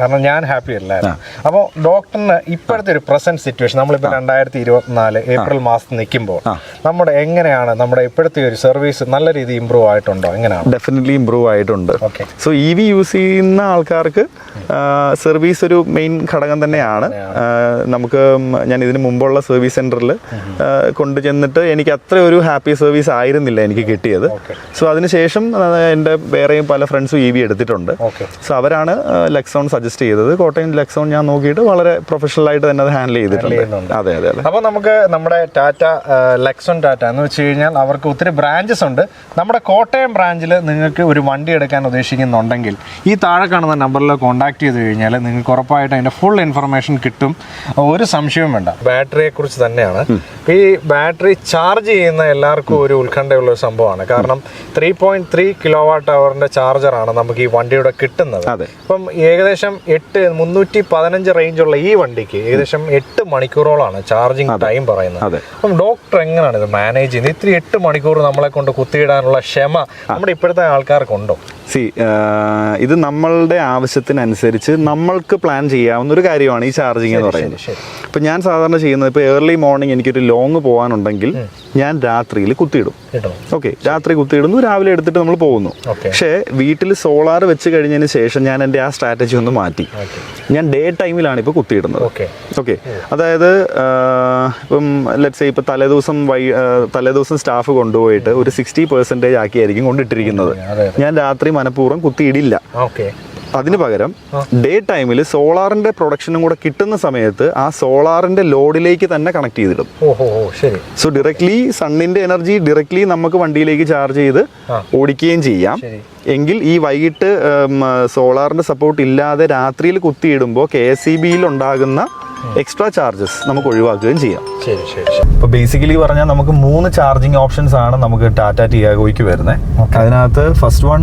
കാരണം ഞാൻ ഹാപ്പി അല്ലായിരുന്നു. അപ്പോൾ ഡോക്ടറിന് ഇപ്പോഴത്തെ ഒരു പ്രസന്റ് സിറ്റുവേഷൻ നമ്മളിപ്പോൾ രണ്ടായിരത്തി ഇരുപത്തിനാല് ഏപ്രിൽ മാസത്തിൽ നിൽക്കുമ്പോൾ നമ്മുടെ എങ്ങനെയാണ് നമ്മുടെ ഇപ്പോഴത്തെ ഒരു സർവീസ് നല്ല രീതിയിൽ ഇമ്പ്രൂവ് ആയിട്ടുണ്ടോ? എങ്ങനെയാണ്? ഡെഫിനറ്റ്ലി ഇമ്പ്രൂവ് ആയിട്ടുണ്ട്. സോ ഇ വി യൂസ് ചെയ്യുന്ന ആൾക്കാർക്ക് സർവീസ് ഒരു മെയിൻ ഘടകം തന്നെയാണ്. നമുക്ക് ഞാൻ ഇതിന് മുമ്പുള്ള സർവീസ് സെന്ററിൽ കൊണ്ടു ചെന്നിട്ട് എനിക്ക് അത്ര ഒരു ഹാപ്പി സർവീസ് ആയിരുന്നില്ല എനിക്ക് കിട്ടിയത്. സോ അതിനുശേഷം എന്റെ വേറെയും പല ഫ്രണ്ട്സും ഇ വി എടുത്തിട്ടുണ്ട്. സോ അവരാണ് ലെക്സോൺ സജസ്റ്റ് ചെയ്തത്. കോട്ടയം ലെക്സോൺ ഞാൻ നോക്കിയിട്ട് വളരെ പ്രൊഫഷണൽ ആയിട്ട് തന്നെ അത് ഹാൻഡിൽ ചെയ്തിട്ടുണ്ട്. അതെ അതെ അതെ. അപ്പോൾ നമുക്ക് നമ്മുടെ ടാറ്റ ലെക്സോൺ ടാറ്റ എന്ന് വെച്ച് കഴിഞ്ഞാൽ അവർക്ക് ഒത്തിരി ബ്രാഞ്ചസ് ഉണ്ട്. നമ്മുടെ കോട്ടയം ബ്രാഞ്ചിൽ നിങ്ങൾക്ക് ഒരു വണ്ടി എടുക്കാൻ ഉദ്ദേശിക്കുന്നുണ്ടെങ്കിൽ ഈ താഴെ കാണുന്ന നമ്പറിൽ കോൺടാക്ട് ചെയ്ത് കഴിഞ്ഞാൽ നിങ്ങൾക്ക് ഉറപ്പായിട്ട് അതിന്റെ ഫുൾ ഇൻഫർമേഷൻ കിട്ടും. ഒരു സംശയവും വേണ്ട. ബാറ്ററിയെ കുറിച്ച് തന്നെയാണ് ഈ ബാറ്ററി ചാർജ് ചെയ്യുന്ന എല്ലാവർക്കും ഒരു ഉത്കണ്ഠയുള്ള ഒരു സംഭവമാണ്. കാരണം three point three kilo watt അവറിന്റെ ചാർജറാണ് നമുക്ക് ഈ വണ്ടിയുടെ കിട്ടുന്നത്. അപ്പം ഏകദേശം എട്ട് മുന്നൂറ്റി പതിനഞ്ച് റേഞ്ചുള്ള ഈ വണ്ടിക്ക് ഏകദേശം എട്ട് മണിക്കൂറോളാണ് ചാർജിങ് ടൈം പറയുന്നത്. അപ്പം ഡോക്ടർ എങ്ങനെയാണ് ഇത് മാനേജ് ചെയ്യുന്നത്? ഇത്തിരി എട്ട് മണിക്കൂർ നമ്മളെ കൊണ്ട് കുത്തിയിടാനുള്ള ക്ഷമ നമ്മുടെ ഇപ്പോഴത്തെ ആൾക്കാർക്കുണ്ടോ സി ഇത് നമ്മളുടെ ആവശ്യത്തിനനുസരിച്ച് നമ്മൾക്ക് പ്ലാൻ ചെയ്യാവുന്ന ഒരു കാര്യമാണ് ഈ ചാർജിങ് എന്ന് പറയുന്നത്. ഇപ്പം ഞാൻ സാധാരണ ചെയ്യുന്നത് ഇപ്പോൾ ഏർലി മോർണിംഗ് എനിക്കൊരു ലോങ് പോകാനുണ്ടെങ്കിൽ ഞാൻ രാത്രിയിൽ കുത്തിയിടും. ഓക്കെ രാത്രി കുത്തിയിടുന്നു രാവിലെ എടുത്തിട്ട് നമ്മൾ പോകുന്നു. പക്ഷേ വീട്ടിൽ സോളാർ വെച്ച് കഴിഞ്ഞതിന് ശേഷം ഞാൻ എന്റെ ആ സ്ട്രാറ്റജി ഒന്ന് മാറ്റി. ഞാൻ ഡേ ടൈമിലാണ് ഇപ്പോൾ കുത്തിയിടുന്നത്. ഓക്കെ അതായത് ഇപ്പം ലെറ്റ്സ് ഇപ്പോൾ തലേദിവസം വൈ തലേദിവസം സ്റ്റാഫ് കൊണ്ടുപോയിട്ട് ഒരു സിക്സ്റ്റി പെർസെന്റേജ് ആക്കിയായിരിക്കും കൊണ്ടിട്ടിരിക്കുന്നത്. ഞാൻ രാത്രി മനഃപൂർവം കുത്തിയിടില്ല. ഓക്കെ. അതിന് പകരം ഡേ ടൈമിൽ സോളാറിന്റെ പ്രൊഡക്ഷനും കൂടെ കിട്ടുന്ന സമയത്ത് ആ സോളാറിന്റെ ലോഡിലേക്ക് തന്നെ കണക്ട് ചെയ്തിടും. ശരി. സോ ഡയറക്ട്ലി സണ്ണിന്റെ എനർജി ഡയറക്ട്ലി നമുക്ക് വണ്ടിയിലേക്ക് ചാർജ് ചെയ്ത് ഓടിക്കുകയും ചെയ്യാം. എങ്കിൽ ഈ വൈകിട്ട് സോളാറിന്റെ സപ്പോർട്ട് ഇല്ലാതെ രാത്രിയിൽ കുത്തിയിടുമ്പോൾ കെ എസ് ഇ ബിയിൽ ഉണ്ടാകുന്ന എക്സ്ട്രാ ചാർജസ് നമുക്ക് ഒഴിവാക്കുകയും ചെയ്യാം. ശരി ശരി അപ്പോൾ ബേസിക്കലി പറഞ്ഞാൽ നമുക്ക് മൂന്ന് ചാർജിങ് ഓപ്ഷൻസ് ആണ് നമുക്ക് ടാറ്റ ടിയാഗോയ്ക്ക് വരുന്നത് അതിനകത്ത് ഫസ്റ്റ് വൺ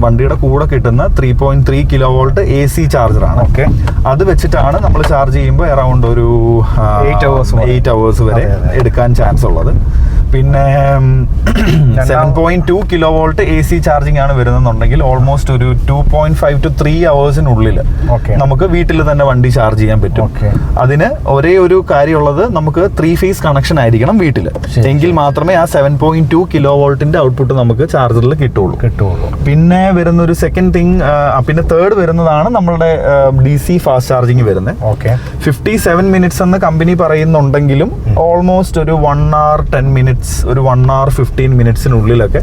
വണ്ടിയുടെ കൂടെ കിട്ടുന്ന three point three kilo volt A C ചാർജറാണ് okay അത് വെച്ചിട്ടാണ് നമ്മൾ ചാർജ് ചെയ്യുമ്പോൾ അറൗണ്ട് ഒരു എയ്റ്റ് അവേഴ്സ്. എയ്റ്റ് അവേഴ്സ് വരെ. എടുക്കാൻ ചാൻസ് ഉള്ളത് പിന്നെ seven point two kilo volt A C charging ആണ് വരുന്നുണ്ടെങ്കിൽ ഓൾമോസ്റ്റ് ഒരു two point five two three അവേഴ്സിനുള്ളിൽ നമുക്ക് വീട്ടിൽ തന്നെ വണ്ടി ചാർജ് ചെയ്യാൻ പറ്റും. അതിന് ഒരേ ഒരു കാര്യമുള്ളത് നമുക്ക് ത്രീ ഫേസ് കണക്ഷൻ ആയിരിക്കണം വീട്ടിൽ. എങ്കിൽ മാത്രമേ ആ സെവൻ പോയിന്റ് ടു കിലോ വോൾട്ടിന്റെ ഔട്ട്പുട്ട് നമുക്ക് ചാർജറിൽ കിട്ടുള്ളൂ. കിട്ടുള്ളൂ. പിന്നെ വരുന്ന ഒരു സെക്കൻഡ് തിങ് പിന്നെ തേർഡ് വരുന്നതാണ് നമ്മളുടെ ഡി സി ഫാസ്റ്റ് ചാർജിങ് വരുന്നത്. ഓക്കെ ഫിഫ്റ്റി സെവൻ മിനിറ്റ്സ് എന്ന് കമ്പനി പറയുന്നുണ്ടെങ്കിലും ഓൾമോസ്റ്റ് ഒരു വൺ അവർ ടെൻ മിനിറ്റ്സ് ഒരു വൺ അവർ ഫിഫ്റ്റീൻ മിനിറ്റ്സിനുള്ളിലൊക്കെ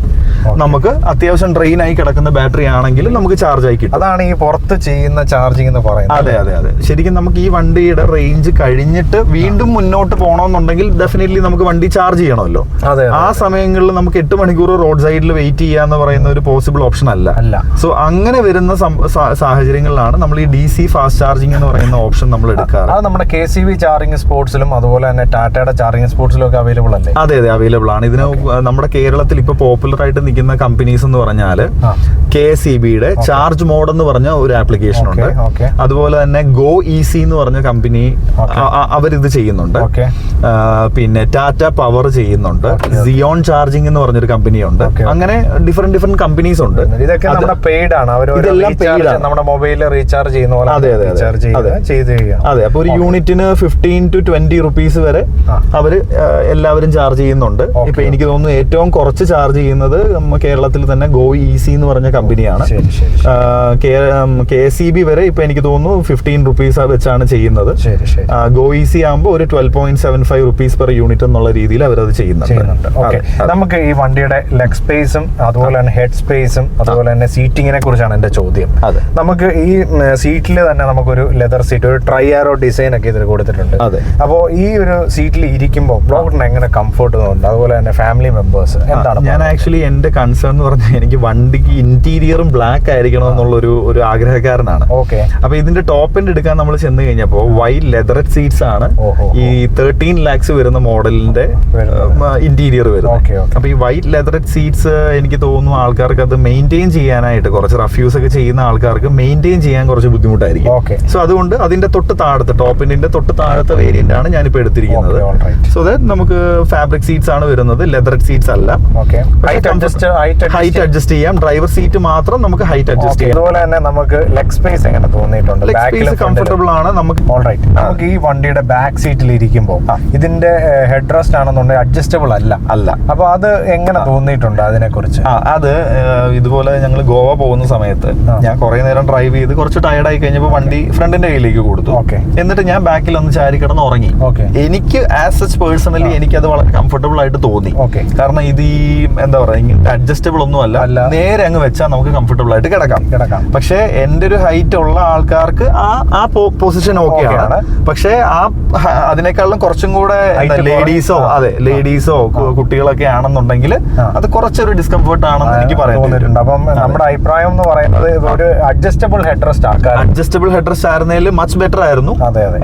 നമുക്ക് അത്യാവശ്യം ഡ്രെയിൻ ആയി കിടക്കുന്ന ബാറ്ററി ആണെങ്കിൽ നമുക്ക് ചാർജ് ആയി കിട്ടും. അതാണ് ഈ പുറത്ത് ചെയ്യുന്ന ചാർജിങ് എന്ന് പറയുന്നത്. അതെ അതെ അതെ. ശരിക്കും നമുക്ക് ഈ വണ്ടിയുടെ റേഞ്ച് കഴിഞ്ഞിട്ട് വീണ്ടും മുന്നോട്ട് പോകണമെന്നുണ്ടെങ്കിൽ ഡെഫിനറ്റ്ലി നമുക്ക് വണ്ടി ചാർജ് ചെയ്യണമല്ലോ. അതെ, ആ സമയങ്ങളിൽ നമുക്ക് എട്ട് മണിക്കൂർ റോഡ് സൈഡിൽ വെയിറ്റ് ചെയ്യുക ചെയ്യാന്ന് പറയുന്ന ഒരു പോസിബിൾ ഓപ്ഷൻ അല്ല. അല്ല. സോ അങ്ങനെ വരുന്ന സാഹചര്യങ്ങളിലാണ് നമ്മൾ ഈ ഡി സി ഫാസ്റ്റ് ചാർജിങ് എന്ന് പറയുന്ന ഓപ്ഷൻ നമ്മൾ എടുക്കാറ്. അത് നമ്മുടെ കെ സി വി ചാർജിങ് സ്പോർട്സിലും അതുപോലെ തന്നെ ടാറ്റയുടെ ചാർജിങ് സ്പോർട്സിലും ഒക്കെ അവൈലബിൾ അല്ലേ? അതെ അതെ അവൈലബിൾ ആണ്. ഇതിന് നമ്മുടെ കേരളത്തിൽ ഇപ്പൊ പോപ്പുലർ ആയിട്ട് നിൽക്കുന്ന കമ്പനീസ് എന്ന് പറഞ്ഞാൽ. കെ ഇ ബിയുടെ ചാർജ് മോഡ് എന്ന് പറഞ്ഞ ഒരു ആപ്ലിക്കേഷൻ ഉണ്ട്. അതുപോലെ തന്നെ ഗോ ഈസി എന്ന് പറഞ്ഞ കമ്പനി അവർ അവരിത് ചെയ്യുന്നുണ്ട്. പിന്നെ ടാറ്റ പവർ ചെയ്യുന്നുണ്ട്. സിയോൺ ചാർജിങ് എന്ന് പറഞ്ഞൊരു കമ്പനി ഉണ്ട്. അങ്ങനെ ഡിഫറെന്റ് ഡിഫറെന്റ് കമ്പനീസ് ഉണ്ട്. ഇതൊക്കെ നമ്മുടെ പെയ്ഡ് ആണ്. ഇതെല്ലാം. നമ്മുടെ മൊബൈലിൽ റീചാർജ് ചെയ്യുന്ന പോലെ അതെ, അതെ, ചെയ്ത് അതെ. ചെയ്ത് അതെ അപ്പൊ ഒരു യൂണിറ്റിന് ഫിഫ്റ്റീൻ ടു ട്വന്റി റുപ്പീസ് വരെ. അവർ എല്ലാവരും ചാർജ് ചെയ്യുന്നുണ്ട്. Okay. ഇപ്പൊ എനിക്ക് തോന്നുന്നു ഏറ്റവും കുറച്ച് ചാർജ് ചെയ്യുന്നത് കേരളത്തിൽ തന്നെ ഗോ ഈസി എന്ന് പറഞ്ഞ കമ്പനിയാണ് കെ സി ബി വരെ ഇപ്പൊ എനിക്ക് തോന്നുന്നു ഫിഫ്റ്റീൻ റുപ്പീസ് വെച്ചാണ് ചെയ്യുന്നത്. ഗോ ഈസി ആകുമ്പോൾ ഒരു twelve point seven five rupees per unit എന്നുള്ള രീതിയിൽ അവരത് ചെയ്യുന്നുണ്ട്. നമുക്ക് ഈ വണ്ടിയുടെ ലെഗ് സ്പേസും അതുപോലെ തന്നെ ഹെഡ് സ്പേസും അതുപോലെ തന്നെ സീറ്റിങ്ങിനെ കുറിച്ചാണ് എന്റെ ചോദ്യം. നമുക്ക് ഈ സീറ്റിൽ തന്നെ നമുക്കൊരു ലെതർ സീറ്റ് ഒരു ട്രൈ ആരോ ഡിസൈൻ ഒക്കെ ഇതിൽ കൊടുത്തിട്ടുണ്ട്. അപ്പോ അപ്പോൾ ഈ ഒരു സീറ്റിൽ ഇരിക്കുമ്പോൾ എങ്ങനെ കംഫർട്ട് തോന്നുന്നുണ്ട് അതുപോലെ തന്നെ ഫാമിലി മെമ്പേഴ്സ് എന്താണ് ഞാൻ ആക്ച്വലി എന്റെ കൺസേൺ എന്ന് പറഞ്ഞാൽ എനിക്ക് വണ്ടിക്ക് ഇന്റീരിയറും ബ്ലാക്ക് ആയിരിക്കണം എന്നുള്ള ഒരു ആഗ്രഹക്കാരനാണ്. ഓക്കെ അപ്പൊ ഇതിന്റെ ടോപ്പ് എൻഡ് എടുക്കാൻ നമ്മൾ ചെന്ന് കഴിഞ്ഞപ്പോ വൈറ്റ് ലെതറഡ് സീറ്റ്സ് ആണ് ഈ തേർട്ടീൻ ലാക്സ് വരുന്ന മോഡലിന്റെ ഇന്റീരിയർ വരും വരുന്നത്. അപ്പൊ ഈ വൈറ്റ് ലെതറഡ് സീറ്റ്സ് എനിക്ക് തോന്നുന്നു ആൾക്കാർക്ക് അത് മെയിന്റെയിൻ ചെയ്യാനായിട്ട് കുറച്ച് റഫ്യൂസ് ഒക്കെ ചെയ്യുന്ന ആൾക്കാർക്ക് മെയിന്റെയിൻ ചെയ്യാൻ കുറച്ച് ബുദ്ധിമുട്ടായിരിക്കും. ഓക്കെ സോ അതുകൊണ്ട് അതിന്റെ തൊട്ട് താഴത്തെ ടോപ്പിന്റെ തൊട്ട് താഴത്തെ വേരിയന്റ് ആണ് ഞാനിപ്പോ എടുത്തിരിക്കുന്നത്. സോ ദാറ്റ് നമുക്ക് ഫാബ്രിക് സീറ്റ്സ് ആണ് വരുന്നത്. ലെതർ സീറ്റ്സ് അല്ല. ഹൈറ്റ് അഡ്ജസ്റ്റ് ചെയ്യാം. ഡ്രൈവർ സീറ്റ് മാത്രം നമുക്ക് ഹൈറ്റ് അഡ്ജസ്റ്റ് ചെയ്യാം. അതുപോലെ തന്നെ നമുക്ക് ലെഗ് സ്പേസ് എങ്ങനെ തോന്നിയിട്ടുണ്ട്? ലെഗ് സ്പേസ് കംഫർട്ടബിൾ ആണ്. നമുക്ക് ഓൾറൈറ്റ് നമുക്ക് ഈ വണ്ടിയുടെ ബാക്ക് സീറ്റിൽ ഇരിക്കുമ്പോൾ ഇതിന്റെ ഹെഡ് റെസ്റ്റ് ആണെന്നുണ്ടെങ്കിൽ അഡ്ജസ്റ്റബിൾ അല്ല. അല്ല. അപ്പൊ അത് എങ്ങനെ തോന്നിയിട്ടുണ്ട് അതിനെ കുറിച്ച് അത് ഇതുപോലെ ഞങ്ങൾ ഗോവ പോകുന്ന സമയത്ത് ഞാൻ കുറെ നേരം ഡ്രൈവ് ചെയ്ത് കുറച്ച് ടയർഡ് ആയി കഴിഞ്ഞപ്പോൾ വണ്ടി ഫ്രണ്ടിന്റെ കയ്യിലേക്ക് കൊടുത്തു. എന്നിട്ട് ഞാൻ ബാക്കിൽ ഒന്ന് ചാരി കിടന്ന് ഉറങ്ങി എനിക്ക് ആസ് സച്ച് പേഴ്സണലി എനിക്ക് അത് വളരെ കംഫർട്ടബിൾ ആയിട്ട് തോന്നി. Okay. കാരണം ഇത് ഈ എന്താ പറയുക അഡ്ജസ്റ്റബിൾ ഒന്നും അല്ല. നേരെ അങ്ങ് വെച്ചാൽ നമുക്ക് കംഫർട്ടബിൾ ആയിട്ട് കിടക്കാം. കിടക്കാം. പക്ഷേ എന്റെ ഒരു ഹൈറ്റ് ഉള്ള ആൾക്കാർക്ക് ആ ആ പൊസിഷൻ ഓക്കെയാണ് ആണ്. പക്ഷേ ആ അതിനേക്കാളും കുറച്ചും കൂടെ ലേഡീസോ അതെ ലേഡീസോ കുട്ടികളൊക്കെ ആണെന്നുണ്ടെങ്കിൽ അത് കുറച്ചൊരു ഡിസ്കംഫർട്ട് ആണെന്ന് എനിക്ക് പറയുന്നുണ്ട് അപ്പം നമ്മുടെ അഭിപ്രായം എന്ന് പറയുന്നത് ഒരു അഡ്ജസ്റ്റബിൾ ഹെഡ്രസ്റ്റ് ആക്കാൻ അഡ്ജസ്റ്റബിൾ ഹെഡ്രസ്റ്റ് ആയിരുന്നതിൽ മച്ച് ബെറ്റർ ആയിരുന്നു. അതെ, അതെ.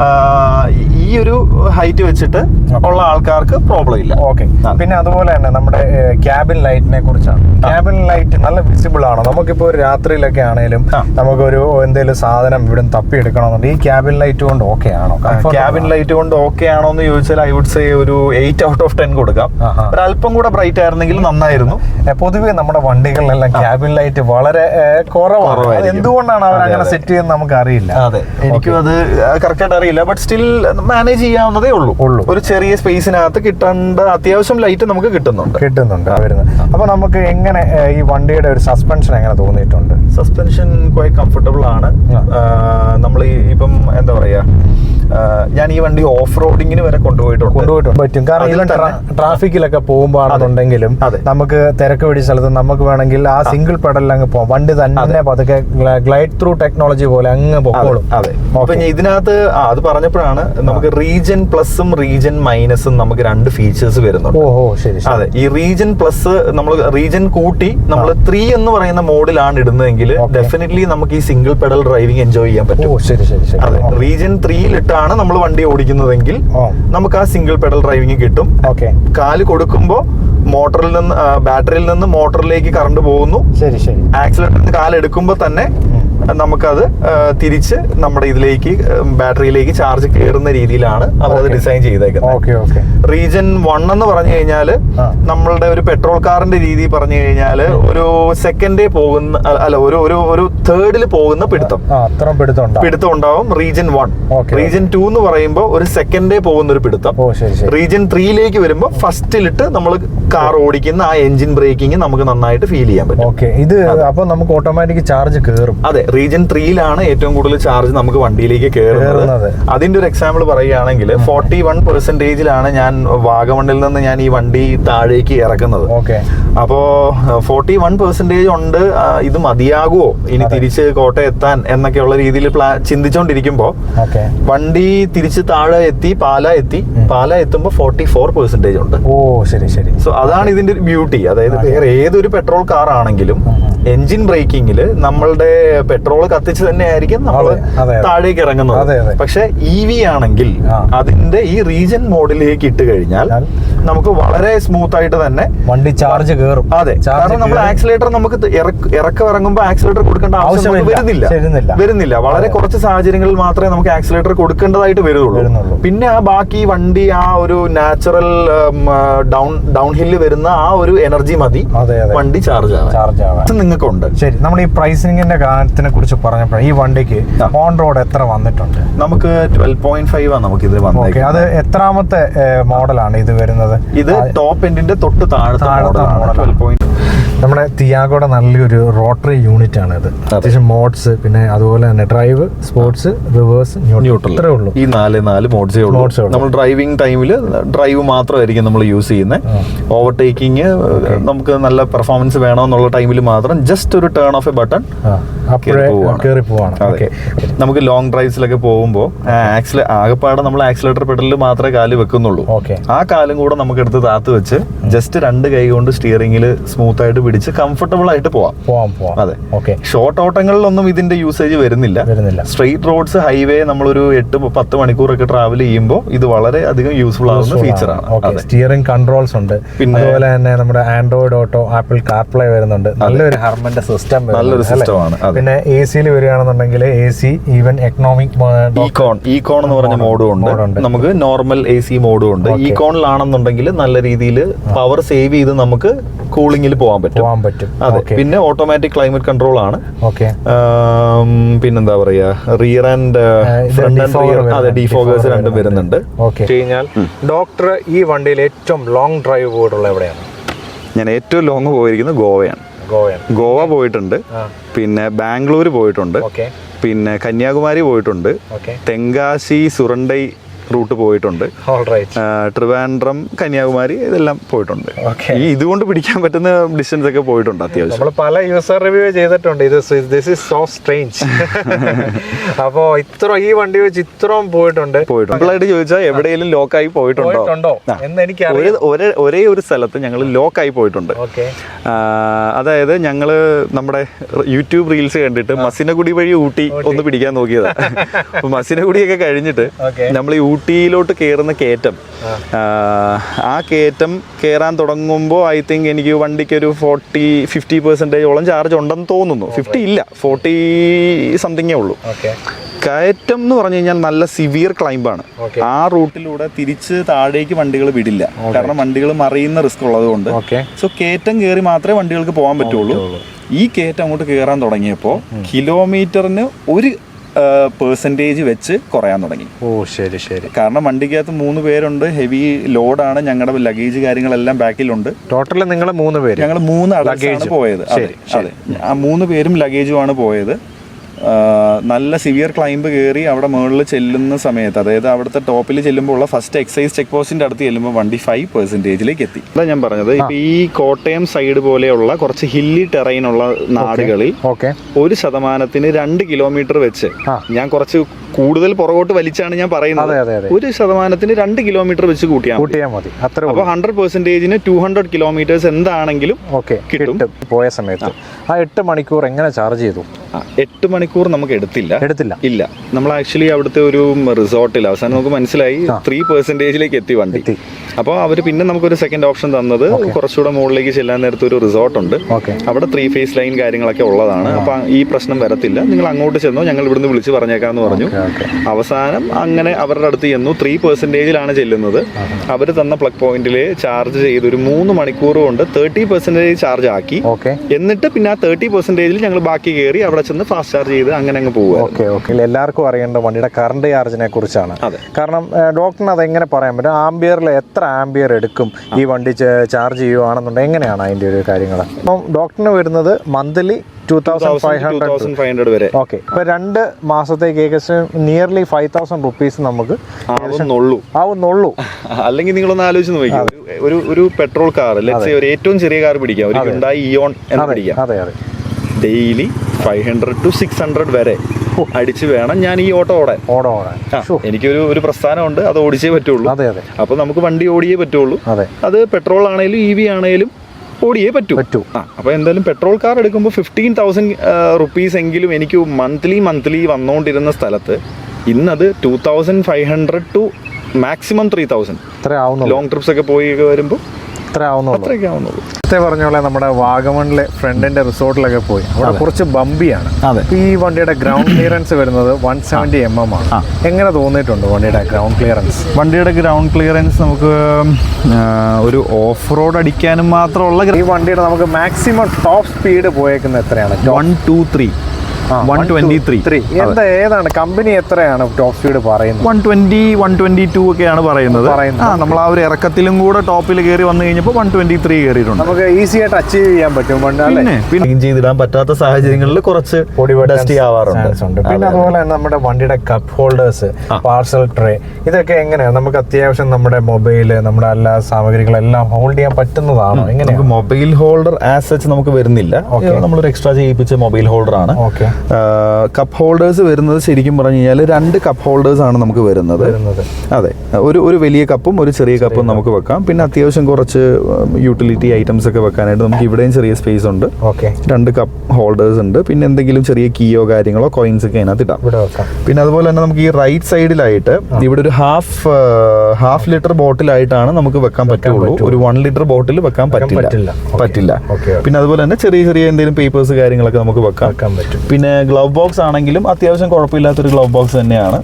ഈ ഒരു ഹൈറ്റ് വെച്ചിട്ട് ഉള്ള ആൾക്കാർക്ക് പ്രോബ്ലം ഇല്ല. ഓക്കെ ആ. പിന്നെ അതുപോലെ തന്നെ നമ്മുടെ ക്യാബിൻ ലൈറ്റിനെ കുറിച്ചാണ്. ക്യാബിൻ ലൈറ്റ് നല്ല വിസിബിൾ ആണ്. നമുക്കിപ്പോൾ ഒരു രാത്രിയിലൊക്കെ ആണെങ്കിലും. നമുക്കൊരു എന്തെങ്കിലും സാധനം ഇവിടെ തപ്പി എടുക്കണമെന്നുണ്ടെങ്കിൽ ഈ ക്യാബിൻ ലൈറ്റ് കൊണ്ട് ഓക്കെ ആണോ? ക്യാബിൻ ലൈറ്റ് കൊണ്ട് ഓക്കെ ആണോ എന്ന് ചോദിച്ചാൽ ഐ വുഡ് സേ ഒരു എയ്റ്റ് ഔട്ട് ഓഫ് ടെൻ കൊടുക്കാം. ഒരല്പം ഒരു അല്പം കൂടെ ബ്രൈറ്റ് ആയിരുന്നെങ്കിൽ നന്നായിരുന്നു. പൊതുവെ നമ്മുടെ വണ്ടികളിലെല്ലാം ക്യാബിൻ ലൈറ്റ് വളരെ കുറവാണ്. എന്തുകൊണ്ടാണ് അവർ അങ്ങനെ സെറ്റ് ചെയ്യുന്നത് നമുക്ക് അറിയില്ല അതെ. എനിക്കും അത് കറക്റ്റ് ആയിട്ട് അറിയില്ല. ബട്ട് സ്റ്റിൽ മാനേജ് ചെയ്യാവുന്നതേ ഉള്ളൂ. ഉള്ളൂ. ഒരു ചെറിയ സ്പേസിനകത്ത് കിട്ടേണ്ട അത്യാവശ്യം ലൈറ്റ് നമുക്ക് കിട്ടുന്നുണ്ട്. കിട്ടുന്നുണ്ട് വരുന്നത് അപ്പൊ നമുക്ക് എങ്ങനെ ഈ വണ്ടിയുടെ ഒരു സസ്പെൻഷൻ എങ്ങനെ തോന്നിയിട്ടുണ്ട്? സസ്പെൻഷൻ കുറെ കംഫർട്ടബിൾ ആണ്. നമ്മൾ ഇപ്പം എന്താ പറയാ ഞാൻ ഈ വണ്ടി ഓഫ് റോഡിങ്ങിന് വരെ കൊണ്ടുപോയിട്ടുണ്ട്. കൊണ്ടുപോയിട്ടുണ്ട്. പറ്റും. കാരണം ട്രാഫിക്കിലൊക്കെ പോകുമ്പോഴാണെന്നുണ്ടെങ്കിലും. നമുക്ക് തിരക്ക് പിടിച്ച സ്ഥലത്ത് നമുക്ക് വേണമെങ്കിൽ ആ സിംഗിൾ പെഡലിൽ അങ്ങ് പോകാം വണ്ടി തന്നെ പതുക്കെ ഗ്ലൈഡ് ത്രൂ ടെക്നോളജി പോലെ അങ്ങ് പൊക്കോളും. അതെ. അപ്പൊ ഇതിനകത്ത് അത് പറഞ്ഞപ്പോഴാണ് നമുക്ക് റീജൻ പ്ലസും റീജൻ മൈനസും നമുക്ക് രണ്ട് ഫീച്ചേഴ്സ് വരുന്നുണ്ട് അതെ ഈ റീജൻ പ്ലസ് നമ്മൾ റീജൻ കൂട്ടി നമ്മൾ ത്രീ എന്ന് പറയുന്ന മോഡിലാണ് ഇടുന്നതെങ്കിൽ. ഡെഫിനറ്റ്ലി നമുക്ക് ഈ സിംഗിൾ പെഡൽ ഡ്രൈവിംഗ് എൻജോയ് ചെയ്യാൻ പറ്റും. അതെ റീജൻ ത്രീയിലിട്ടാണ് നമ്മൾ വണ്ടി ഓടിക്കുന്നതെങ്കിൽ നമുക്ക് ആ സിംഗിൾ പെഡൽ ഡ്രൈവിംഗ് കിട്ടും. കാൽ കൊടുക്കുമ്പോൾ മോട്ടറിൽ നിന്ന് ബാറ്ററിയിൽ നിന്ന് മോട്ടറിലേക്ക് കറണ്ട് പോകുന്നു. ശരി ശരി. ആക്സിലേറ്ററിൽ നിന്ന് കാലെടുക്കുമ്പോൾ തന്നെ നമുക്കത് തിരിച്ച് നമ്മുടെ ഇതിലേക്ക് ബാറ്ററിയിലേക്ക് ചാർജ് കയറുന്ന രീതിയിലാണ് അവരത്. ഡിസൈൻ ചെയ്തേക്കുന്നത്. റീജൻ വൺ എന്ന് പറഞ്ഞു കഴിഞ്ഞാൽ. നമ്മളുടെ ഒരു പെട്രോൾ കാറിന്റെ രീതി പറഞ്ഞു കഴിഞ്ഞാൽ ഒരു സെക്കൻഡേ പോകുന്ന അല്ല ഒരു ഒരു ഒരു തേർഡിൽ പോകുന്ന പിടുത്തം. പിടുത്തം ഉണ്ടാവും. Region one. റീജൻ ടു എന്ന് പറയുമ്പോൾ ഒരു സെക്കൻഡേ പോകുന്ന ഒരു പിടുത്തം. റീജൻ ത്രീയിലേക്ക് വരുമ്പോൾ ഫസ്റ്റിലിട്ട് നമ്മൾ കാർ ഓടിക്കുന്ന ആ എഞ്ചിൻ ബ്രേക്കിംഗ് നമുക്ക് നന്നായിട്ട് ഫീൽ ചെയ്യാൻ പറ്റും. ഓക്കെ. ഇത് അപ്പൊ നമുക്ക് ഓട്ടോമാറ്റിക് ചാർജ് കയറും അതെ റീജൻ ത്രീയിലാണ് ഏറ്റവും കൂടുതൽ ചാർജ് നമുക്ക് വണ്ടിയിലേക്ക് കയറുന്നത്. അതിന്റെ ഒരു എക്സാമ്പിൾ പറയുകയാണെങ്കിൽ ഫോർട്ടി വൺ പെർസെന്റേജിലാണ് ഞാൻ വാഗമണ്ണിൽ നിന്ന് ഞാൻ ഈ വണ്ടി താഴേക്ക് ഇറക്കുന്നത്. ഓക്കെ. അപ്പോ ഫോർട്ടി വൺ പെർസെന്റേജ് ഉണ്ട് ഇത് മതിയാകുമോ? ഇനി തിരിച്ച് കോട്ടയം എത്താൻ എന്നൊക്കെയുള്ള രീതിയിൽ പ്ലാ ചിന്തിച്ചോണ്ടിരിക്കുമ്പോ വണ്ടി തിരിച്ച് താഴെ എത്തി പാല എത്തി പാല എത്തുമ്പോൾ ഫോർട്ടി ഫോർ പെർസെന്റേജ് ഉണ്ട്. ഓ ശരി ശരി. സോ അതാണ് ഇതിന്റെ ബ്യൂട്ടി അതായത് വേറെ ഏതൊരു പെട്രോൾ കാർ ആണെങ്കിലും എഞ്ചിൻ ബ്രേക്കിങ്ങിൽ നമ്മളുടെ പെട്രോൾ കത്തിച്ച് തന്നെ ആയിരിക്കും നമ്മൾ. താഴേക്ക് ഇറങ്ങുന്നത്. പക്ഷെ ഇ വി ആണെങ്കിൽ അതിന്റെ ഈ റീജൻ മോഡിലേക്ക് ഇട്ട് കഴിഞ്ഞാൽ നമുക്ക് വളരെ സ്മൂത്ത് ആയിട്ട് തന്നെ വണ്ടി ചാർജ് കയറും അതെ കാരണം നമ്മൾ ആക്സിലേറ്റർ നമുക്ക് ഇറക്കം ഇറങ്ങുമ്പോൾ ആക്സിലേറ്റർ കൊടുക്കേണ്ട ആവശ്യം. വരുന്നില്ല. വരുന്നില്ല. വളരെ കുറച്ച് സാഹചര്യങ്ങളിൽ മാത്രമേ നമുക്ക് ആക്സിലേറ്റർ കൊടുക്കേണ്ടതായിട്ട് വരുള്ളൂ വരുന്നുള്ളൂ. പിന്നെ ആ ബാക്കി വണ്ടി ആ ഒരു നാച്ചുറൽ ഡൗൺ ഡൗൺ ഹില്ല് വരുന്ന ആ ഒരു എനർജി മതി. വണ്ടി ചാർജ് ആവാൻ. ചാർജ് ആവാൻ ഉണ്ട്. ശരി നമ്മൾ ഈ പ്രൈസിംഗിന്റെ കാര്യത്തിനെ കുറിച്ച് പറഞ്ഞപ്പോൾ ഈ വണ്ടിക്ക് ഓൺ റോഡ് എത്ര വന്നിട്ടുണ്ട്? നമുക്ക് ട്വൽവ് പോയിന്റ് ഫൈവ് ആണ് നമുക്ക് ഇത് ഓക്കെ അത് എത്രാമത്തെ മോഡലാണ് ഇത് വരുന്നത്? ഇത് ടോപ്പ് എൻഡിന്റെ തൊട്ട് താഴത്തെ താഴെ മോഡലാണ് ട്വൽവ് പോയിന്റ് നമ്മുടെ തിയാഗോടെ നല്ലൊരു റോട്ടറി യൂണിറ്റ് ആണ് ഇത്. അത്യാവശ്യം മോഡ്സ് പിന്നെ അതുപോലെ തന്നെ ഡ്രൈവ് സ്പോർട്സ് റിവേഴ്സ് ന്യൂട്രൽ. ഇത്രേ ഉള്ളൂ. ഈ നാല് നാല് മോഡ്സേ ഉള്ളൂ. നമ്മൾ ഡ്രൈവിംഗ് ടൈമിൽ ഡ്രൈവ് മാത്രമായിരിക്കും നമ്മൾ യൂസ് ചെയ്യുന്നത് ഓവർടേക്കിംഗ് നമുക്ക് നല്ല പെർഫോമൻസ് വേണമെന്നുള്ള ടൈമിൽ മാത്രം ജസ്റ്റ് ഒരു ടേൺ ഓഫ് എ ബട്ടൺ നമുക്ക് ലോങ് ഡ്രൈവ്സിലൊക്കെ പോകുമ്പോൾ ആകെപ്പാടെ നമ്മൾ ആക്സിലേറ്റർ പെഡലിൽ മാത്രമേ കാൽ വെക്കുന്നുള്ളൂ. ആ കാലും കൂടെ നമുക്ക് എടുത്ത് താത്ത് വെച്ച് ജസ്റ്റ് രണ്ട് കൈ കൊണ്ട് സ്റ്റിയറിംഗിൽ സ്മൂത്ത് ആയിട്ട് പിടിച്ച് കംഫർട്ടബിൾ ആയിട്ട് പോവാം. പോവാം പോവാം. അതെ. ഓക്കെ. ഷോർട്ട് ഓട്ടങ്ങളിലൊന്നും ഇതിന്റെ യൂസേജ് വരുന്നില്ല. വരുന്നില്ല. സ്ട്രെയിറ്റ് റോഡ്സ് ഹൈവേ നമ്മളൊരു എട്ട് പത്ത് മണിക്കൂറൊക്കെ ട്രാവൽ ചെയ്യുമ്പോൾ ഇത് വളരെ അധികം യൂസ്ഫുൾ ആവുന്ന ഫീച്ചറാണ് ആണ്. സ്റ്റിയറിംഗ് കൺട്രോൾസ് ഉണ്ട്. പിന്നെ- അതുപോലെ തന്നെ നമ്മുടെ ആൻഡ്രോയിഡ് ഓട്ടോ ആപ്പിൾ കാർപ്ലേ വരുന്നുണ്ട്. നല്ലൊരു ഹർമന്റെ സിസ്റ്റം നല്ലൊരു സിസ്റ്റമാണ്. പിന്നെ എ സിയിൽ വരികയാണെന്നുണ്ടെങ്കിൽ A C even economic econ econ എന്ന് പറഞ്ഞ മോഡും ഉണ്ട്. നമുക്ക് നോർമൽ എ സി മോഡും ഉണ്ട്. Okay. ഈകോണിലാണെന്നുണ്ടെങ്കിൽ നല്ല രീതിയിൽ പവർ സേവ് ചെയ്ത് നമുക്ക് കൂളിംഗിൽ പോകാൻ പറ്റും. പോകാൻ പറ്റും. അതെ. പിന്നെ ഓട്ടോമാറ്റിക് ക്ലൈമറ്റ് കൺട്രോൾ ആണ്. ഓക്കെ പിന്നെന്താ പറയാ? Rear and front and rear അതെ ഡിഫോഗേഴ്സ് രണ്ടും വരുന്നുണ്ട്. ഓക്കെ കഴിഞ്ഞാൽ ഡോക്ടർ ഈ വണ്ടിയിൽ ഏറ്റവും ലോങ് ഡ്രൈവ് പോയിട്ടുള്ള എവിടെയാണ്? ഞാൻ ഏറ്റവും ലോങ് പോയിരിക്കുന്നത് ഗോവയാണ്. ഗോവയാണ്. ഗോവ പോയിട്ടുണ്ട്. പിന്നെ ബാംഗ്ലൂർ പോയിട്ടുണ്ട്. ഓക്കെ പിന്നെ കന്യാകുമാരി പോയിട്ടുണ്ട്. ഓക്കെ തെങ്കാശി സുറണ്ടൈ റൂട്ട് പോയിട്ടുണ്ട്. ട്രിവാൻഡ്രം കന്യാകുമാരി ഇതെല്ലാം പോയിട്ടുണ്ട്. ഈ ഇതുകൊണ്ട് പിടിക്കാൻ പറ്റുന്ന ഡിസ്റ്റൻസ് ഒക്കെ പോയിട്ടുണ്ട് അത്യാവശ്യം. നമ്മൾ പല യൂസർ റിവ്യൂ ചെയ്തിട്ടുണ്ട്. ഇത് ദിസ് ഇസ് സോ സ്ട്രേഞ്ച് അപ്പോ ഇത്ര ഈ വണ്ടി വെച്ച് ഇത്രയും പോയിട്ടുണ്ട്. പോയിട്ടുണ്ട്. ആയിട്ട് ചോദിച്ചാൽ എവിടെയെങ്കിലും ലോക്കായി പോയിട്ടുണ്ടോ. എന്ന് എനിക്ക് ഒരേ ഒരേ സ്ഥലത്ത് ഞങ്ങൾ ലോക്കായി പോയിട്ടുണ്ട്. അതായത് ഞങ്ങൾ നമ്മുടെ യൂട്യൂബ് റീൽസ് കണ്ടിട്ട് മസിനഗുഡി വഴി ഊട്ടി ഒന്ന് പിടിക്കാൻ നോക്കിയതാണ് മസിനഗുഡിയൊക്കെ കഴിഞ്ഞിട്ട് നമ്മൾ ഈ ഊട്ടിയിലോട്ട് കയറുന്ന കയറ്റം. ആ, കയറ്റം കയറാൻ തുടങ്ങുമ്പോൾ ഐ തിങ്ക് എനിക്ക് വണ്ടിക്ക് ഒരു ഫോർട്ടി ഫിഫ്റ്റി പെർസെന്റേജോളം ചാർജ് ഉണ്ടെന്ന് തോന്നുന്നു. ഫിഫ്റ്റി ഇല്ല ഫോർട്ടി സംതിങ്ങേ ഉള്ളൂ. കയറ്റം എന്ന് പറഞ്ഞു കഴിഞ്ഞാൽ നല്ല സിവിയർ ക്ലൈംബാണ് ആ റൂട്ടിലൂടെ തിരിച്ച് താഴേക്ക് വണ്ടികൾ വിടില്ല. കാരണം വണ്ടികൾ മറിയുന്ന റിസ്ക് ഉള്ളത് കൊണ്ട്. സോ കയറ്റം കയറി മാത്രമേ വണ്ടികൾക്ക് പോകാൻ പറ്റുള്ളൂ. ഈ കയറ്റം അങ്ങോട്ട് കയറാൻ തുടങ്ങിയപ്പോൾ കിലോമീറ്ററിന് ഒരു പേഴ്സന്റേജ് വെച്ച് കുറയാൻ തുടങ്ങി. ഓ ശരി ശരി. കാരണം വണ്ടിക്കകത്ത് മൂന്ന് പേരുണ്ട് ഹെവി ലോഡാണ് ഞങ്ങളുടെ ലഗേജ് കാര്യങ്ങളെല്ലാം ബാക്കിലുണ്ട്. ടോട്ടൽ നിങ്ങൾ മൂന്ന് പേര്. ഞങ്ങൾ മൂന്ന് ലഗേജ്. പോയത്. അതെ. അതെ. ആ മൂന്ന് പേരും ലഗേജുമാണ് പോയത്. നല്ല സിവിയർ ക്ലൈംബ് കയറി അവിടെ മുകളിൽ ചെല്ലുന്ന സമയത്ത് അതായത് അവിടുത്തെ ടോപ്പിൽ ചെല്ലുമ്പോൾ ഉള്ള ഫസ്റ്റ് എക്സൈസ് ചെക്ക് പോസ്റ്റിന്റെ അടുത്ത് ചെല്ലുമ്പോൾ വണ്ടി ഫൈവ് പെർസെന്റേജിലേക്ക് എത്തി. അതാ ഞാൻ പറഞ്ഞത്. ഇപ്പൊ ഈ കോട്ടയം സൈഡ് പോലെയുള്ള കുറച്ച് ഹില്ലി ടെറൈൻ ഉള്ള നാടുകളിൽ ഒരു ശതമാനത്തിന് രണ്ട് കിലോമീറ്റർ വെച്ച് ഞാൻ കുറച്ച് കൂടുതൽ പുറകോട്ട് വലിച്ചാണ് ഞാൻ പറയുന്നത്. ഒരു ശതമാനത്തിന് രണ്ട് കിലോമീറ്റർ വെച്ച് കൂട്ടിയാൽ മതി. കൂട്ടിയാൽ മതി. അത്ര അപ്പൊ ഹൺഡ്രഡ് പെർസെന്റേജിന് ടു ഹൺഡ്രഡ് കിലോമീറ്റേഴ്സ് എന്താണെങ്കിലും കിട്ടും. പോയ സമയത്ത്. ആ. എട്ട് മണിക്കൂർ എങ്ങനെ ചാർജ് ചെയ്തു? എട്ട് മണിക്കൂർ നമുക്ക് എടുത്തില്ല. എടുത്തില്ല. ഇല്ല. നമ്മൾ ആക്ച്വലി അവിടുത്തെ ഒരു റിസോർട്ടിൽ അവസാനം നമുക്ക് മനസ്സിലായി ത്രീ പെർസെന്റേജിലേക്ക് എത്തി വണ്ടി. അപ്പോൾ അവർ പിന്നെ നമുക്കൊരു സെക്കൻഡ് ഓപ്ഷൻ തന്നത് കുറച്ചുകൂടെ മുകളിലേക്ക് ചെല്ലാൻ നേരത്തെ ഒരു റിസോർട്ട് ഉണ്ട്. അവിടെ ത്രീ ഫേസ് ലൈൻ കാര്യങ്ങളൊക്കെ ഉള്ളതാണ്. അപ്പൊ ഈ പ്രശ്നം വരത്തില്ല. നിങ്ങൾ അങ്ങോട്ട് ചെന്നോ ഞങ്ങൾ ഇവിടുന്ന് വിളിച്ച് പറഞ്ഞേക്കാന്ന് പറഞ്ഞു. അവസാനം അങ്ങനെ അവരുടെ അടുത്ത് ചെന്നു. ത്രീ പെർസെന്റേജിലാണ് ചെല്ലുന്നത്. അവർ തന്ന പ്ലഗ് പോയിന്റിൽ ചാർജ് ചെയ്ത് ഒരു മൂന്ന് മണിക്കൂർ കൊണ്ട് തേർട്ടി പെർസെന്റേജ് ചാർജ് ആക്കി. എന്നിട്ട് പിന്നെ ആ തേർട്ടി പെർസെന്റേജിൽ ഞങ്ങൾ ബാക്കി കയറി അവിടെ ചെന്ന് ഫാസ്റ്റ് ചാർജ് ചെയ്ത്. അങ്ങനെ അങ്ങ് പോകുക ഓക്കെ ഓക്കെ. എല്ലാവർക്കും അറിയേണ്ട വണ്ടിയുടെ കറണ്ട് ചാർജിനെ കുറിച്ചാണ്. കാരണം ഡോക്ടറിന് അത് എങ്ങനെ പറയാൻ പറ്റും? ആംബിയറിൽ എത്ര ആംബിയർ എടുക്കും ഈ വണ്ടി ചാർജ് ചെയ്യുവാണെന്നുണ്ടെങ്കിൽ എങ്ങനെയാണ് അതിന്റെ ഒരു കാര്യങ്ങൾ അപ്പം ഡോക്ടറിന് വരുന്നത് monthly two thousand five hundred five hundred വരെ. ഓക്കെ. ഇപ്പൊ രണ്ട് മാസത്തേക്ക് ഏകദേശം നിയർലി ഫൈവ് തൗസൻഡ് റുപ്പീസ് നമുക്ക് ആവുന്നുള്ളൂ. ആവുന്നുള്ളൂ. അല്ലെങ്കിൽ നിങ്ങളൊന്ന് ആലോചിച്ച് നോക്കിയാൽ ഒരു- ഒരു ഒരു പെട്രോൾ കാർ ലെറ്റ്സ് ഒരു ഏറ്റവും ചെറിയ കാർ പിടിക്കാം. ഒരു ഉണ്ടായി ഇയോൺ എന്ന് പിടിക്കാം. അതെ അതെ. Daily five hundred two six hundred വരെ അടിച്ച് വേണം ഞാൻ ഈ ഓട്ടോ ഓടാൻ. ഓടോ ഓടാൻ. എനിക്കൊരു ഒരു പ്രസ്ഥാനമുണ്ട് അത് ഓടിച്ചേ പറ്റുള്ളൂ. അതെ അതെ. അപ്പൊ നമുക്ക് വണ്ടി ഓടിയേ പറ്റുള്ളൂ. അതെ. അത് പെട്രോൾ ആണെങ്കിലും ഇ വി ആണെങ്കിലും ഓടിയേ പറ്റൂ. പറ്റൂ. ആ അപ്പൊ എന്തായാലും പെട്രോൾ കാർ എടുക്കുമ്പോൾ ഫിഫ്റ്റീൻ തൗസൻഡ് റുപ്പീസ് എങ്കിലും എനിക്ക് മന്ത്ലി മന്ത്ലി വന്നുകൊണ്ടിരുന്ന സ്ഥലത്ത് ഇന്നത് two thousand five hundred two maximum three thousand long trips ഒക്കെ പോയി വരുമ്പോൾ ഇത്ര ആവുന്നുള്ളൂ അത്രയൊക്കെ ആവുന്നുള്ളൂ നേരത്തെ നമ്മുടെ വാഗമണിലെ ഫ്രണ്ടിന്റെ റിസോർട്ടിലൊക്കെ പോയി. അവിടെ കുറച്ച് ബമ്പിയാണ്. ഈ വണ്ടിയുടെ ഗ്രൗണ്ട് ക്ലിയറൻസ് വരുന്നത് വൺ സെവന്റി എം എം ആണ്. എങ്ങനെ തോന്നിയിട്ടുണ്ട് വണ്ടിയുടെ ഗ്രൗണ്ട് ക്ലിയറൻസ് വണ്ടിയുടെ ഗ്രൗണ്ട് ക്ലിയറൻസ് നമുക്ക് ഒരു ഓഫ് റോഡ് അടിക്കാനും മാത്രമുള്ള ഈ വണ്ടിയുടെ നമുക്ക് മാക്സിമം ടോപ്പ് സ്പീഡ് പോയേക്കുന്നത് എത്രയാണ്? One two three one twenty three എന്താ ഏതാണ്? കമ്പനി എത്രയാണ് ടോപ്പ് സ്പീഡ് പറയുന്നത്? One twenty one twenty two ഒക്കെയാണ് പറയുന്നത്. ആ നമ്മൾ ആ ഒരു ഇറക്കത്തിലും കൂടെ ടോപ്പിൽ കയറി വന്നു കഴിഞ്ഞപ്പോൾ വൺ ട്വന്റി ത്രീ കയറിയിട്ടുണ്ട് നമുക്ക് ഈസി ആയിട്ട് അച്ചീവ് ചെയ്യാൻ പറ്റും പിന്നെ ക്ലീൻ ചെയ്തിടാൻ പറ്റാത്ത സാഹചര്യങ്ങളിൽ കുറച്ച് ഡസ്റ്റി ആവാറുണ്ട്. പിന്നെ അതുപോലെ തന്നെ നമ്മുടെ വണ്ടിയുടെ കപ്പ് ഹോൾഡേഴ്സ് പാർസൽ ട്രേ ഇതൊക്കെ എങ്ങനെയാണ് നമുക്ക് അത്യാവശ്യം നമ്മുടെ മൊബൈൽ നമ്മുടെ എല്ലാ സാമഗ്രികളെല്ലാം ഹോൾഡ് ചെയ്യാൻ പറ്റുന്നതാണോ? എങ്ങനെ മൊബൈൽ ഹോൾഡർ ആസ് സച്ച് നമുക്ക് വരുന്നില്ല. നമ്മളൊരു എക്സ്ട്രാ ചെയ്യിപ്പിച്ച മൊബൈൽ ഹോൾഡർ ആണ്. ഓക്കെ കപ്പ് ഹോൾഡേഴ്സ് വരുന്നത് ശരിക്കും പറഞ്ഞു കഴിഞ്ഞാൽ രണ്ട് കപ്പ് ഹോൾഡേഴ്സ് ആണ് നമുക്ക് വരുന്നത്. അതെ. ഒരു ഒരു വലിയ കപ്പും ഒരു ചെറിയ കപ്പും നമുക്ക് വെക്കാം. പിന്നെ അത്യാവശ്യം കുറച്ച് യൂട്ടിലിറ്റി ഐറ്റംസ് ഒക്കെ വെക്കാനായിട്ട് നമുക്ക് ഇവിടെയും ചെറിയ സ്പേസ് ഉണ്ട്. ഓക്കെ. രണ്ട് കപ്പ് ഹോൾഡേഴ്സ് ഉണ്ട്. പിന്നെ എന്തെങ്കിലും ചെറിയ കീയോ കാര്യങ്ങളോ കോയിൻസ് ഒക്കെ അതിനകത്ത് ഇടാം. പിന്നെ അതുപോലെ തന്നെ നമുക്ക് ഈ റൈറ്റ് സൈഡിലായിട്ട് ഇവിടെ ഒരു ഹാഫ് ഹാഫ് ലിറ്റർ ബോട്ടിലായിട്ടാണ് നമുക്ക് വെക്കാൻ പറ്റുള്ളൂ. ഒരു വൺ ലിറ്റർ ബോട്ടിൽ വെക്കാൻ പറ്റില്ല. പറ്റില്ല. പിന്നെ അതുപോലെ തന്നെ ചെറിയ ചെറിയ എന്തെങ്കിലും പേപ്പേഴ്സ് കാര്യങ്ങളൊക്കെ നമുക്ക് വെക്കാം. വെക്കാൻ പറ്റും. പിന്നെ ഗ്ലവ് ബോക്സ് ആണെങ്കിലും അത്യാവശ്യം കുഴപ്പമില്ലാത്തൊരു ഗ്ലവ് ബോക്സ് തന്നെയാണ്.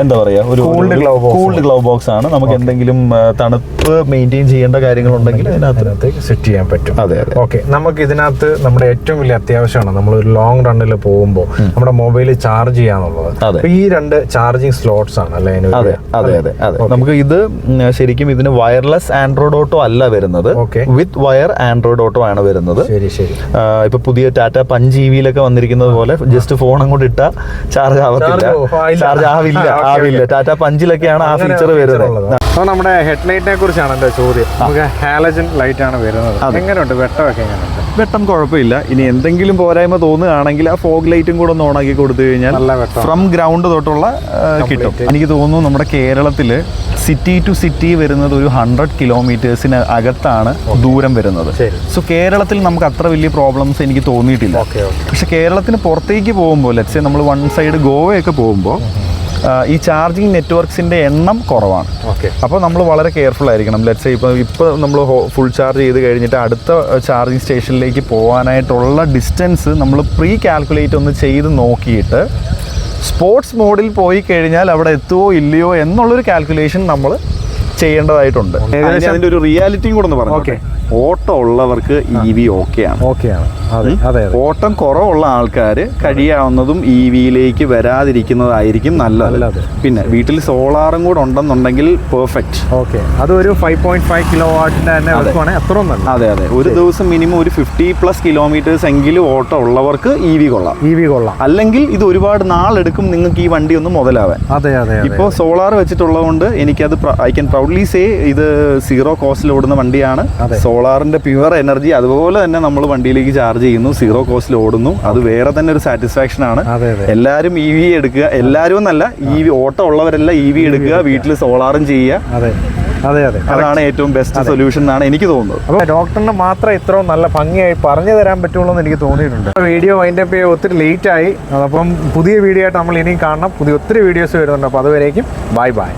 എന്താ പറയാ ഒരു cold glove box cooled glove box ആണ്. നമുക്ക് എന്തെങ്കിലും തണുപ്പ് മെയിന്റെയിൻ ചെയ്യേണ്ട കാര്യങ്ങൾ ഉണ്ടെങ്കിൽ അതിനകത്തേക്ക് സെറ്റ് ചെയ്യാൻ പറ്റും. അതെ അതെ. ഓക്കെ നമുക്ക് ഇതിനകത്ത് നമ്മുടെ ഏറ്റവും വലിയ അത്യാവശ്യമാണ് നമ്മൾ ഒരു ലോങ് റണ്ണിൽ പോകുമ്പോൾ നമ്മുടെ മൊബൈൽ ചാർജ് ചെയ്യാന്നുള്ളത്. ഈ രണ്ട് ചാർജിങ് സ്ലോട്ട്സ് ആണ് അല്ലേ അതെ അതെ അതെ അതെ. നമുക്ക് ഇത് ശരിക്കും ഇതിന് വയർലെസ് ആൻഡ്രോയിഡ് ഓട്ടോ അല്ല വരുന്നത്. വിത്ത് വയർ ആൻഡ്രോയിഡ് ഓട്ടോ ആണ് വരുന്നത്. ശരി ശരി. ഇപ്പൊ പുതിയ ടാറ്റ പഞ്ച് ഇ വിയിലൊക്കെ വന്നിരിക്കുന്നത് പോലെ ജസ്റ്റ് ഫോൺ അങ്ങോട്ട് ഇട്ടാ ചാർജ് ആവത്തില്ല. ചാർജ് ഓ, ആ, ചാർജ് ആവില്ല ആവില്ല. ടാറ്റ പഞ്ചിലൊക്കെയാണ് ആ ഫീച്ചർ വരുന്നത്. ഉള്ളത്. അപ്പൊ നമ്മുടെ ഹെഡ് ലൈറ്റിനെ കുറിച്ചാണ് എന്റെ ചോദ്യം. നമുക്ക് ഹാലജൻ ലൈറ്റ് ആണ് വരുന്നത്. എങ്ങനെയുണ്ട്? വെട്ടമൊക്കെ എങ്ങനെയുണ്ട്? വെട്ടം കുഴപ്പമില്ല. ഇനി എന്തെങ്കിലും പോരായ്മ തോന്നുകയാണെങ്കിൽ ആ ഫോഗ് ലൈറ്റും കൂടെ ഒന്ന് ഓണാക്കി കൊടുത്തു കഴിഞ്ഞാൽ ഫ്രം ഗ്രൗണ്ട് തൊട്ടുള്ള കിട്ടും. എനിക്ക് തോന്നുന്നു നമ്മുടെ കേരളത്തിൽ സിറ്റി ടു സിറ്റി വരുന്നത് ഒരു ഹൺഡ്രഡ് കിലോമീറ്റേഴ്സിന് അകത്താണ് ദൂരം വരുന്നത്. സോ കേരളത്തിൽ നമുക്ക് അത്ര വലിയ പ്രോബ്ലംസ് എനിക്ക് തോന്നിയിട്ടില്ല. പക്ഷെ കേരളത്തിന് പുറത്തേക്ക് പോകുമ്പോൾ ലെറ്റ്സ് നമ്മൾ വൺ സൈഡ് ഗോവയൊക്കെ പോകുമ്പോൾ ഈ ചാർജിങ് നെറ്റ്വർക്ക്സിന്റെ എണ്ണം കുറവാണ്. ഓക്കെ അപ്പോൾ നമ്മൾ വളരെ കെയർഫുൾ ആയിരിക്കണം. ലെറ്റ്സ് ഇപ്പോൾ ഇപ്പോൾ നമ്മൾ ഫുൾ ചാർജ് ചെയ്ത് കഴിഞ്ഞിട്ട് അടുത്ത ചാർജിങ് സ്റ്റേഷനിലേക്ക് പോകാനായിട്ടുള്ള ഡിസ്റ്റൻസ് നമ്മൾ പ്രീ കാൽക്കുലേറ്റ് ഒന്ന് ചെയ്ത് നോക്കിയിട്ട് സ്പോർട്സ് മോഡിൽ പോയി കഴിഞ്ഞാൽ അവിടെ എത്തുമോ ഇല്ലയോ എന്നുള്ളൊരു കാൽക്കുലേഷൻ നമ്മൾ ചെയ്യേണ്ടതായിട്ടുണ്ട്. ഏകദേശം- അതിന്റെ ഒരു റിയാലിറ്റിയും കൂടെ ഒന്ന് പറഞ്ഞു ഓക്കെ ഓട്ടം ഉള്ളവർക്ക് ഇ വി ഓക്കെയാണ്. ഓക്കെയാണ്. അതെ അതെ ഓട്ടം കുറവുള്ള ആൾക്കാർ കഴിയാവുന്നതും ഇ വിയിലേക്ക് വരാതിരിക്കുന്നതായിരിക്കും നല്ലത്. പിന്നെ വീട്ടിൽ സോളാറും കൂടെ ഉണ്ടെന്നുണ്ടെങ്കിൽ പെർഫെക്റ്റ്. ഓക്കെ. അത് ഒരു ഫൈവ് പോയിന്റ് ഫൈവ് കിലോ വാട്ടിന്റെ തന്നെ വെക്കുവാണെങ്കിൽ അത്രയും നല്ല അതെ അതെ. ഒരു ദിവസം മിനിമം ഒരു ഫിഫ്റ്റി പ്ലസ് കിലോമീറ്റേഴ്സ് എങ്കിലും ഓട്ടം ഉള്ളവർക്ക് ഇ വി കൊള്ളാം. ഇ വി കൊള്ളാം. അല്ലെങ്കിൽ ഇത് ഒരുപാട് നാളെടുക്കും നിങ്ങൾക്ക് ഈ വണ്ടി ഒന്ന് മുതലാവാൻ. അതെ അതെ ഇപ്പോൾ സോളാർ വെച്ചിട്ടുള്ളതുകൊണ്ട് എനിക്കത് ഐ ക്യാൻ പ്രൗഡ്ലി സേ ഇത് സീറോ കോസ്റ്റിൽ ഓടുന്ന വണ്ടിയാണ്. അതെ. സോളാറിന്റെ പ്യുവർ എനർജി അതുപോലെ തന്നെ നമ്മൾ വണ്ടിയിലേക്ക് ചാർജ് ചെയ്യുന്നു സീറോ കോസ്റ്റിൽ ഓടുന്നു. അത് വേറെ തന്നെ ഒരു സാറ്റിസ്ഫാക്ഷൻ ആണ്. എല്ലാവരും ഇ വി എടുക്കുക. എല്ലാവരും എന്നല്ല ഇ വി ഓട്ടം ഉള്ളവരെല്ലാം ഇ വി എടുക്കുക വീട്ടിൽ സോളാറും ചെയ്യുക. അതെ അതെ അതെ. അതാണ് ഏറ്റവും ബെസ്റ്റ് സൊല്യൂഷൻ എന്നാണ് എനിക്ക് തോന്നുന്നത്. അപ്പോൾ ഡോക്ടറിന് മാത്രം ഇത്രയും നല്ല ഭംഗിയായി പറഞ്ഞു തരാൻ പറ്റുള്ളൂ എന്ന് എനിക്ക് തോന്നിയിട്ടുണ്ട്. വീഡിയോ അതിന്റെ പേ ഒത്തിരി ലേറ്റ് ആയി. അപ്പം പുതിയ വീഡിയോ ആയിട്ട് നമ്മൾ ഇനിയും കാണണം. പുതിയ ഒത്തിരി വീഡിയോസ് വരുന്നുണ്ട്. അപ്പോൾ അതുവരേക്കും. Bye bye